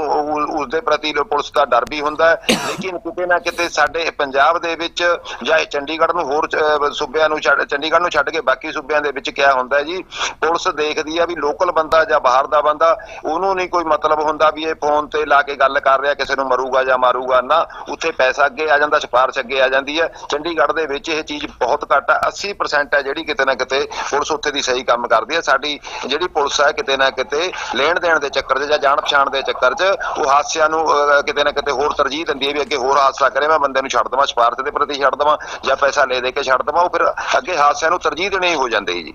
ਉਸ ਦੇ ਪ੍ਰਤੀ ਪੁਲਿਸ ਦਾ ਡਰ ਵੀ ਹੁੰਦਾ ਲੇਕਿਨ ਕਿਤੇ ਨਾ ਕਿਤੇ ਸਾਡੇ ਪੰਜਾਬ ਦੇ ਵਿੱਚ ਜਾਂ ਚੰਡੀਗੜ੍ਹ ਨੂੰ ਹੋਰ ਸੂਬਿਆਂ ਨੂੰ ਛੱਡ ਚੰਡੀਗੜ੍ਹ ਨੂੰ ਛੱਡ ਕੇ ਬਾਕੀ ਸੂਬਿਆਂ ਦੇ ਵਿੱਚ ਕਿਆ ਹੁੰਦਾ ਜੀ ਪੁਲਿਸ ਦੇਖਦੀ ਆ ਵੀ ਲੋਕਲ ਬੰਦਾ ਜਾਂ ਬਾਹਰ ਦਾ ਬੰਦਾ ਉਹਨੂੰ ਨਹੀਂ ਕੋਈ ਮਤਲਬ ਹੁੰਦਾ ਵੀ ਇਹ ਫੋਨ ਤੇ ਲਾ ਕੇ ਗੱਲ ਕਰ ਰਿਹਾ ਕਿਸੇ ਨੂੰ ਮਰੂਗਾ ਜਾਂ ਮਾਰੂਗਾ ਨਾ ਉੱਥੇ ਪੈਸਾ ਅੱਗੇ ਆ ਜਾਂਦਾ ਸਿਫਾਰਿਸ਼ ਅੱਗੇ ਆ ਜਾਂਦੀ ਹੈ ਚੰਡੀਗੜ੍ਹ ਦੇ ਵਿੱਚ ਇਹ ਚੀਜ਼ ਬਹੁਤ ਘੱਟ ਆ 80% ਹੈ ਜਿਹੜੀ ਕਿਤੇ ਨਾ ਕਿਤੇ ਪੁਲਿਸ ਉੱਥੇ ਦੀ ਸਹੀ ਕੰਮ ਕਰਦੀ ਹੈ ਸਾਡੀ ਜਿਹੜੀ ਪੁਲਿਸ ਹੈ ਕਿਤੇ ਨਾ ਕਿਤੇ ਲੈਣ ਦੇਣ ਦੇ ਚੱਕਰ 'ਚ ਜਾਂ ਜਾਣ ਪਛਾਣ ਦੇ ਚੱਕਰ 'ਚ ਉਹ ਹਾਦਸਿਆਂ ਨੂੰ ਕਿਤੇ ਨਾ ਕਿਤੇ ਹੋਰ ਤਰਜੀਹ ਦਿੰਦੀ ਹੈ ਵੀ ਅੱਗੇ ਹੋਰ ਹਾਦਸਾ ਕਰੇ, ਮੈਂ ਬੰਦੇ ਨੂੰ ਛੱਡ ਦੇਵਾਂ ਸਿਫਾਰਿਸ਼ ਦੇ ਪ੍ਰਤੀ ਛੱਡ ਦੇਵਾਂ ਜਾਂ ਪੈਸਾ ਲੈ ਦੇ ਕੇ ਛੱਡ ਦੇਵਾਂ, ਉਹ ਫਿਰ ਅੱਗੇ ਹਾਦਸਿਆਂ ਨੂੰ ਤਰਜੀਹ ਦੇਣੀ ਹੋ ਜਾਂਦੀ ਜੀ।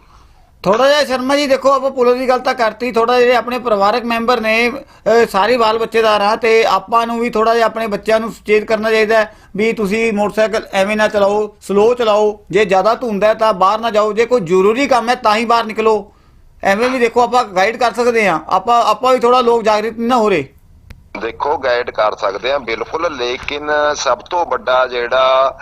ਥੋੜਾ ਜਿਹਾ ਸ਼ਰਮਾ ਜੀ, ਦੇਖੋ ਆਪਾਂ ਪੁਲਿਸ ਦੀ ਗੱਲ ਤਾਂ ਕਰਤੀ ਥੋੜਾ ਜਿਹੜੇ ਆਪਣੇ ਪਰਿਵਾਰਕ ਮੈਂਬਰ ਨੇ ਸਾਰੇ ਬਾਲ ਬੱਚੇਦਾਰ ਆ ਤੇ ਆਪਾਂ ਨੂੰ ਵੀ ਥੋੜਾ ਜਿਹਾ ਆਪਣੇ ਬੱਚਿਆਂ ਨੂੰ ਸੁਚੇਤ ਕਰਨਾ ਚਾਹੀਦਾ ਵੀ ਤੁਸੀਂ ਮੋਟਰਸਾਈਕਲ ਐਵੇਂ ਨਾ ਚਲਾਓ, ਸਲੋ ਚਲਾਓ, ਜੇ ਜ਼ਿਆਦਾ ਧੁੰਦ ਹੈ ਤਾਂ ਬਾਹਰ ਨਾ ਜਾਓ, ਜੇ ਕੋਈ ਜ਼ਰੂਰੀ ਕੰਮ ਹੈ ਤਾਂ ਹੀ ਬਾਹਰ ਨਿਕਲੋ। ਐਵੇਂ ਵੀ ਦੇਖੋ ਆਪਾਂ ਗਾਈਡ ਕਰ ਸਕਦੇ ਹਾਂ। ਆਪਾਂ ਆਪਾਂ ਵੀ ਥੋੜਾ ਲੋਕ ਜਾਗਰੂਕ ਨਾ ਹੋ ਰਹੇ। ਦੇਖੋ ਗਾਈਡ ਕਰ ਸਕਦੇ ਆ ਬਿਲਕੁਲ, ਲੇਕਿਨ ਸਭ ਤੋਂ ਵੱਡਾ ਜਿਹੜਾ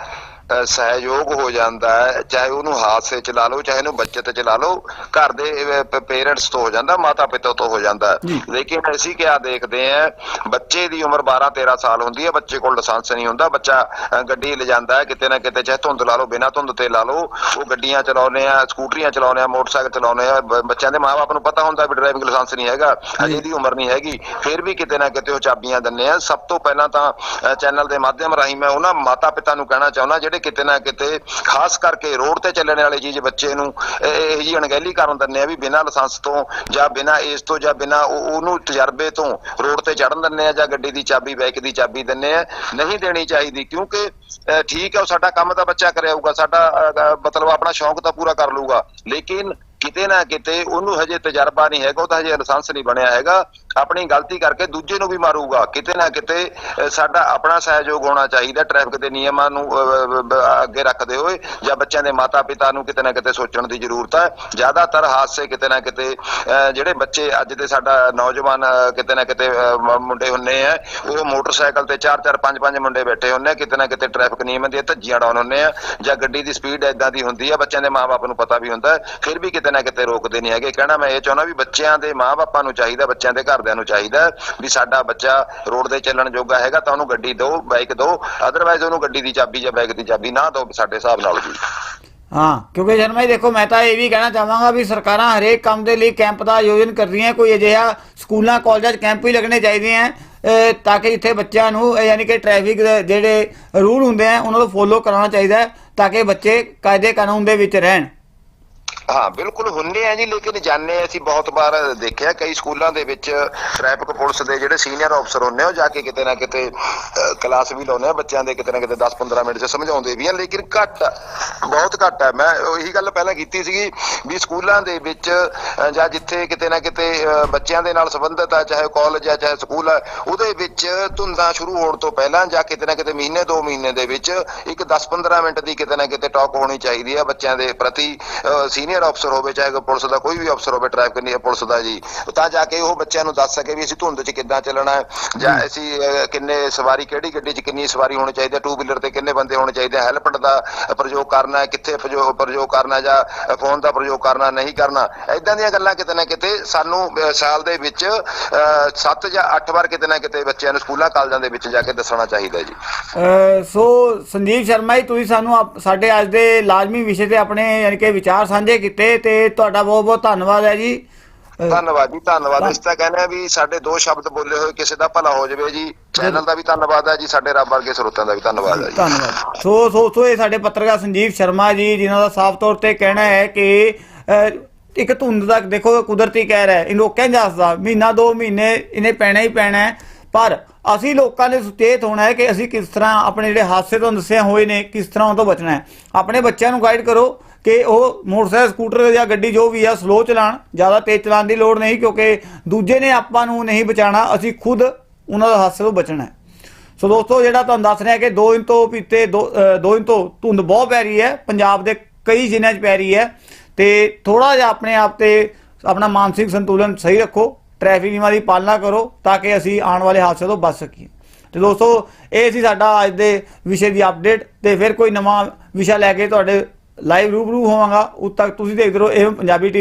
ਸਹਿਯੋਗ ਹੋ ਜਾਂਦਾ ਹੈ ਚਾਹੇ ਉਹਨੂੰ ਹਾਦਸੇ ਚ ਲਾ ਲਓ ਚਾਹੇ ਉਹਨੂੰ ਬੱਚਤ ਚ ਲਾ ਲਓ ਘਰ ਦੇ ਪੇਰੈਂਟਸ ਤੋਂ ਹੋ ਜਾਂਦਾ ਮਾਤਾ ਪਿਤਾ ਤੋਂ ਹੋ ਜਾਂਦਾ। ਲੇਕਿਨ ਅਸੀਂ ਕਿਆ ਦੇਖਦੇ ਆ ਬੱਚੇ ਦੀ ਉਮਰ 12 13 ਸਾਲ ਹੁੰਦੀ ਹੈ ਬੱਚੇ ਕੋਲ ਲਾਇਸੈਂਸ ਨਹੀਂ ਹੁੰਦਾ ਬੱਚਾ ਗੱਡੀ ਲਿਜਾਂਦਾ ਹੈ ਕਿਤੇ ਨਾ ਕਿਤੇ ਚਾਹੇ ਧੁੰਦ ਲਾ ਲਓ ਬਿਨਾਂ ਧੁੰਦ ਤੇ ਲਾ ਲਓ ਉਹ ਗੱਡੀਆਂ ਚਲਾਉਂਦੇ ਆ ਸਕੂਟਰੀਆਂ ਚਲਾਉਂਦੇ ਆ ਮੋਟਰਸਾਈਕਲ ਚਲਾਉਂਦੇ ਆ ਬੱਚਿਆਂ ਦੇ ਮਾਪੇ ਨੂੰ ਪਤਾ ਹੁੰਦਾ ਵੀ ਡਰਾਈਵਿੰਗ ਲਾਇਸੈਂਸ ਨਹੀਂ ਹੈਗਾ ਅਜੇ ਦੀ ਉਮਰ ਨਹੀਂ ਹੈਗੀ ਫਿਰ ਵੀ ਕਿਤੇ ਨਾ ਕਿਤੇ ਉਹ ਚਾਬੀਆਂ ਦਿੰਦੇ ਆ ਸਭ ਤੋਂ ਪਹਿਲਾਂ ਤਾਂ ਚੈਨਲ ਦੇ ਮਾਧਿਅਮ ਰਾਹੀਂ ਮੈਂ ਉਹਨਾਂ ਮਾਤਾ ਪਿਤਾ ਨੂੰ ਕਹਿਣਾ ਚਾਹੁੰਦਾ ਜਿਹੜੇ ਕਿਤੇ ਨਾ ਕਿਤੇ, ਖਾਸ ਕਰਕੇ ਰੋਡ ਤੇ ਚੱਲਣ ਵਾਲੀ ਚੀਜ਼ ਬੱਚੇ ਨੂੰ ਇਹ ਜੀ ਅਣਗਹਿਲੀ ਕਰਨ ਦਿੰਦੇ ਆ ਵੀ ਬਿਨਾਂ ਲਾਇਸੈਂਸ ਤੋਂ ਜਾਂ ਬਿਨਾਂ ਏਜ ਤੋਂ ਜਾਂ ਬਿਨਾਂ ਉਹਨੂੰ ਤਜਰਬੇ ਤੋਂ ਰੋਡ ਤੇ ਚੜਨ ਦਿੰਦੇ ਆ ਜਾਂ ਗੱਡੀ ਦੀ ਚਾਬੀ, ਬਾਈਕ ਦੀ ਚਾਬੀ ਦਿੰਦੇ ਆ, ਨਹੀਂ ਦੇਣੀ ਚਾਹੀਦੀ ਕਿਉਂਕਿ ਠੀਕ ਹੈ ਉਹ ਸਾਡਾ ਕੰਮ ਤਾਂ ਬੱਚਾ ਕਰਿਆਊਗਾ, ਸਾਡਾ ਮਤਲਬ ਆਪਣਾ ਸ਼ੌਂਕ ਤਾਂ ਪੂਰਾ ਕਰ ਲੂਗਾ ਲੇਕਿਨ ਕਿਤੇ ਨਾ ਕਿਤੇ ਉਹਨੂੰ ਹਜੇ ਤਜਰਬਾ ਨਹੀਂ ਹੈਗਾ, ਉਹਦਾ ਹਜੇ ਲਾਇਸੈਂਸ ਨਹੀਂ ਬਣਿਆ ਹੈਗਾ ਆਪਣੀ ਗਲਤੀ ਕਰਕੇ ਦੂਜੇ ਨੂੰ ਵੀ ਮਾਰੂਗਾ। ਕਿਤੇ ਨਾ ਕਿਤੇ ਸਾਡਾ ਆਪਣਾ ਸਹਿਯੋਗ ਹੋਣਾ ਚਾਹੀਦਾ ਟ੍ਰੈਫਿਕ ਦੇ ਨਿਯਮਾਂ ਨੂੰ ਅੱਗੇ ਰੱਖਦੇ ਹੋਏ ਜਾਂ ਬੱਚਿਆਂ ਦੇ ਮਾਤਾ ਪਿਤਾ ਨੂੰ ਕਿਤੇ ਨਾ ਕਿਤੇ ਸੋਚਣ ਦੀ ਜ਼ਰੂਰਤ ਹੈ। ਜ਼ਿਆਦਾਤਰ ਹਾਦਸੇ ਕਿਤੇ ਨਾ ਕਿਤੇ ਅ, ਜਿਹੜੇ ਬੱਚੇ ਅੱਜ ਦੇ ਸਾਡਾ ਨੌਜਵਾਨ ਕਿਤੇ ਨਾ ਕਿਤੇ ਮੁੰਡੇ ਹੁੰਨੇ ਆ ਉਹ ਮੋਟਰਸਾਈਕਲ ਤੇ 4-4 5-5 ਮੁੰਡੇ ਬੈਠੇ ਹੁੰਨੇ ਆ, ਕਿਤੇ ਨਾ ਕਿਤੇ ਟ੍ਰੈਫਿਕ ਨਿਯਮਾਂ ਦੀਆਂ ਧੱਜੀਆਂ ਡਾਉਣ ਹੁੰਨੇ ਆ ਜਾਂ ਗੱਡੀ ਦੀ ਸਪੀਡ ਐਦਾਂ ਦੀ ਹੁੰਦੀ ਆ ਬੱਚਿਆਂ ਦੇ ਮਾਪੇ ਨੂੰ ਪਤਾ ਵੀ ਹੁੰਦਾ ਫਿਰ ਵੀ ਕਿਤੇ ਨਾ ਕਿਤੇ ਰੋਕਦੇ ਨਹੀਂ ਹੈਗੇ। ਕਹਿਣਾ ਮੈਂ ਇਹ ਚਾਹੁੰਦਾ ਵੀ ਬੱਚਿਆਂ ਦੇ ਮਾਪੇ ਨੂੰ ਚਾਹੀਦਾ ਬੱਚਿਆਂ ਦੇ ਘਰ ਘਰਦਿਆਂ ਨੂੰ ਚਾਹੀਦਾ ਵੀ ਸਾਡਾ ਬੱਚਾ ਰੋਡ ਤੇ ਚੱਲਣ ਜੋਗਾ ਹੈਗਾ ਤਾਂ ਉਹਨੂੰ ਗੱਡੀ ਦਿਓ ਬਾਈਕ ਦਿਓ ਅਦਰਵਾਈਜ਼ ਉਹਨੂੰ ਗੱਡੀ ਦੀ ਚਾਬੀ ਜਾਂ ਬਾਈਕ ਦੀ ਚਾਬੀ ਨਾ ਦਿਓ ਸਾਡੇ ਹਿਸਾਬ ਨਾਲ ਜੀ ਹਾਂ ਕਿਉਂਕਿ ਸ਼ਰਮਾ ਦੇਖੋ ਮੈਂ ਤਾਂ ਇਹ ਵੀ ਕਹਿਣਾ ਚਾਹਾਂਗਾ ਵੀ ਸਰਕਾਰਾਂ ਹਰੇਕ ਕੰਮ ਦੇ ਲਈ ਕੈਂਪ ਦਾ ਆਯੋਜਨ ਕਰਦੀਆਂ ਕੋਈ ਅਜਿਹਾ ਸਕੂਲਾਂ ਕਾਲਜਾਂ 'ਚ ਕੈਂਪ ਵੀ ਲੱਗਣੇ ਚਾਹੀਦੇ ਆ ਤਾਂ ਕਿ ਇੱਥੇ ਬੱਚਿਆਂ ਨੂੰ ਯਾਨੀ ਕਿ ਟ੍ਰੈਫਿਕ ਦੇ ਜਿਹੜੇ ਰੂਲ ਹੁੰਦੇ ਆ ਉਹਨਾਂ ਨੂੰ ਫੋਲੋ ਕਰਾਉਣਾ ਚਾਹੀਦਾ ਹੈ, ਤਾਂ ਕਿ ਬੱਚੇ ਕਾਇਦੇ ਕਾਨੂੰਨ ਦੇ ਵਿੱਚ ਰਹਿਣ। ਹਾਂ, ਬਿਲਕੁਲ ਹੁੰਦੇ ਆ ਜੀ, ਲੇਕਿਨ ਜਾਣੇ ਅਸੀਂ ਬਹੁਤ ਵਾਰ ਦੇਖਿਆ, ਕਈ ਸਕੂਲਾਂ ਦੇ ਵਿੱਚ ਟ੍ਰੈਫਿਕ ਪੁਲਿਸ ਦੇ ਜਿਹੜੇ ਸੀਨੀਅਰ ਅਫਸਰ ਹੁੰਨੇ ਉਹ ਜਾ ਕੇ ਕਿਤੇ ਨਾ ਕਿਤੇ ਕਲਾਸ ਵੀ ਲਾਉਂਦੇ ਆ ਬੱਚਿਆਂ ਦੇ ਕਿਤੇ ਨਾ ਕਿਤੇ 10-15 ਮਿੰਟ ਚ ਸਮਝਾਉਂਦੇ ਵੀ ਆ, ਲੇਕਿਨ ਘੱਟ, ਬਹੁਤ ਘੱਟ ਹੈ ਮੈਂ ਉਹੀ ਗੱਲ ਪਹਿਲਾਂ ਕੀਤੀ ਸੀਗੀ ਵੀ ਸਕੂਲਾਂ ਦੇ ਵਿੱਚ ਜਾਂ ਜਿੱਥੇ ਕਿਤੇ ਨਾ ਕਿਤੇ ਬੱਚਿਆਂ ਦੇ ਨਾਲ ਸੰਬੰਧਿਤ ਆ, ਚਾਹੇ ਕਾਲਜ ਆ, ਚਾਹੇ ਸਕੂਲ ਆ, ਉਹਦੇ ਵਿੱਚ ਧੁੰਦਾਂ ਸ਼ੁਰੂ ਹੋਣ ਤੋਂ ਪਹਿਲਾਂ ਜਾਂ ਕਿਤੇ ਨਾ ਕਿਤੇ ਮਹੀਨੇ, ਦੋ ਮਹੀਨੇ ਦੇ ਵਿੱਚ ਇੱਕ 10-15 ਮਿੰਟ ਦੀ ਕਿਤੇ ਨਾ ਕਿਤੇ ਟਾਕ ਹੋਣੀ ਚਾਹੀਦੀ ਆ ਬੱਚਿਆਂ ਦੇ ਪ੍ਰਤੀ ਸੀਨੀਅਰ ਅਫਸਰ ਹੋਵੇ ਚਾਹੇ ਕੋਈ ਪੁਲਿਸ ਦਾ ਕੋਈ ਵੀ ਅਫਸਰ ਹੋਵੇ ਟ੍ਰੈਫਿਕ ਨਹੀਂ ਪੁਲਿਸ ਦਾ ਜੀ। ਤਾਂ ਜਾ ਕੇ ਉਹ ਬੱਚਿਆਂ ਨੂੰ ਦੱਸ ਸਕੇ ਵੀ ਅਸੀਂ ਧੁੰਦ 'ਚ ਕਿੱਦਾਂ ਚੱਲਣਾ ਹੈ। ਜਾਂ ਅਸੀਂ ਕਿੰਨੇ ਸਵਾਰੀ ਕਿਹੜੀ ਗੱਡੀ 'ਚ ਕਿੰਨੀ ਸਵਾਰੀ ਹੋਣੀ ਚਾਹੀਦੀ ਹੈ ਟੂ ਵੀਲਰ ਤੇ ਕਿੰਨੇ ਬੰਦੇ ਹੋਣੇ ਚਾਹੀਦੇ ਆ ਹੈਲਪਟ ਦਾ ਪ੍ਰਯੋਗ ਕਰਨਾ ਹੈ ਕਿੱਥੇ ਪ੍ਰਯੋਗ ਕਰਨਾ ਜਾਂ ਫੋਨ ਦਾ ਪ੍ਰਯੋਗ ਕਰਨਾ ਨਹੀਂ ਕਰਨਾ। ਐਦਾਂ ਦੀਆਂ ਗੱਲਾਂ ਕਿਤੇ ਨਾ ਕਿਤੇ ਸਾਨੂੰ ਸਾਲ ਦੇ ਵਿੱਚ 7 ਜਾਂ 8 ਵਾਰ ਕਿਤੇ ਨਾ ਕਿਤੇ ਬੱਚਿਆਂ ਨੂੰ ਸਕੂਲਾਂ ਕਾਲਜਾਂ ਦੇ ਵਿੱਚ ਜਾ ਕੇ ਦੱਸਣਾ ਚਾਹੀਦਾ ਜੀ। ਸੋ ਸੰਜੀਵ ਸ਼ਰਮਾ ਜੀ ਤੁਸੀਂ ਸਾਨੂੰ ਸਾਡੇ ਅੱਜ ਦੇ ਲਾਜ਼ਮੀ ਵਿਸ਼ੇ ਤੇ ਆਪਣੇ ਯਾਨੀ ਕਿ ਵਿਚਾਰ ਸਾਂਝੇ ਕੀਤੇ ਤੇ ਤੁਹਾਡਾ ਬਹੁਤ ਬਹੁਤ ਧੰਨਵਾਦ ਹੈ ਜੀ। ਧੰਨਵਾਦ ਜੀ ਧੰਨਵਾਦ। ਇਸ ਤਾਂ ਕਹਿੰਦੇ ਆ ਵੀ ਸਾਡੇ ਦੋ ਸ਼ਬਦ ਬੋਲੇ ਹੋਏ ਕਿਸੇ ਦਾ ਭਲਾ ਹੋ ਜਾਵੇ ਜੀ ਚੈਨਲ ਦਾ ਵੀ ਧੰਨਵਾਦ ਹੈ ਜੀ ਸਾਡੇ ਰੱਬ ਵਰਗੇ ਸਰੋਤਿਆਂ ਦਾ ਵੀ ਧੰਨਵਾਦ ਹੈ ਜੀ। ਧੰਨਵਾਦ। ਸੋ ਸੋ ਸੋ ਇਹ ਸਾਡੇ ਪੱਤਰਕਾਰ ਸੰਜੀਵ ਸ਼ਰਮਾ ਜੀ ਜਿਨ੍ਹਾਂ ਦਾ ਸਾਫ਼ ਤੌਰ ਤੇ ਕਹਿਣਾ ਹੈ ਕਿ ਇੱਕ ਧੁੰਦ ਦਾ ਦੇਖੋ ਕੁਦਰਤੀ ਕਹਿ ਰਿਹਾ ਇਹਨੂੰ ਜਾ ਸਕਦਾ ਮਹੀਨਾ ਦੋ ਮਹੀਨੇ ਇਹਨੇ ਪੈਣਾ ਹੀ ਪੈਣਾ ਪਰ ਅਸੀਂ ਲੋਕਾਂ ਨੇ ਸੁਚੇਤ ਹੋਣਾ ਹੈ ਕਿ ਅਸੀਂ ਕਿਸ ਤਰ੍ਹਾਂ ਆਪਣੇ ਜਿਹੜੇ ਹਾਦਸੇ ਤੋਂ ਦੱਸਿਆ ਹੋਏ ਨੇ ਕਿਸ ਤਰ੍ਹਾਂ ਉਹ ਤੋਂ ਬਚਣਾ ਹੈ। ਆਪਣੇ ਬੱਚਿਆਂ ਨੂੰ ਗਾਈਡ ਕਰੋ। ਕਿ ਉਹ ਮੋਟਰਸਾਈਕਲ, ਸਕੂਟਰ ਜਾਂ ਗੱਡੀ ਜੋ ਵੀ ਆ ਸਲੋ ਚਲਾਣ ਜ਼ਿਆਦਾ ਤੇਜ਼ ਚਲਾਉਣ ਦੀ ਲੋੜ ਨਹੀਂ ਕਿਉਂਕਿ ਦੂਜੇ ਨੇ ਆਪਾਂ ਨੂੰ ਨਹੀਂ ਬਚਾਉਣਾ, ਅਸੀਂ ਖੁਦ ਉਹਨਾਂ ਦਾ ਹਾਦਸੇ ਤੋਂ ਬਚਣਾ ਹੈ। ਸੋ ਦੋਸਤੋ, ਜਿਹੜਾ ਤੁਹਾਨੂੰ ਦੱਸ ਰਿਹਾ ਕਿ 2 ਇੰਚ ਤੋਂ ਪੀਤੇ 2 ਇੰਚ ਤੋਂ ਧੁੰਦ ਬਹੁਤ ਪੈ ਰਹੀ ਹੈ, ਪੰਜਾਬ ਦੇ ਕਈ ਜ਼ਿਲ੍ਹਿਆਂ 'ਚ ਪੈ ਰਹੀ ਹੈ ਤੇ ਥੋੜਾ ਜਿਹਾ ਆਪਣੇ ਆਪ ਤੇ ਆਪਣਾ ਮਾਨਸਿਕ ਸੰਤੁਲਨ ਸਹੀ ਰੱਖੋ, ਟ੍ਰੈਫਿਕ ਨਿਯਮਾਂ ਦੀ ਪਾਲਣਾ ਕਰੋ ਤਾਂ ਕਿ ਅਸੀਂ ਆਉਣ ਵਾਲੇ ਹਾਦਸੇ ਤੋਂ ਬਚ ਸਕੀਏ। ਤੇ ਦੋਸਤੋ, ਇਹ ਸੀ ਸਾਡਾ ਅੱਜ ਦੇ ਵਿਸ਼ੇ ਦੀ ਅਪਡੇਟ ਤੇ ਫਿਰ ਕੋਈ ਨਵਾਂ ਵਿਸ਼ਾ ਲੈ ਕੇ ਤੁਹਾਡੇ ਲਾਈਵ ਰੂਬਰੂ ਹੋਵਾਂਗਾ। ਉਦ ਤੱਕ ਤੁਸੀਂ ਦੇਖਦੇ ਰਹੋ ਇਹ ਪੰਜਾਬੀ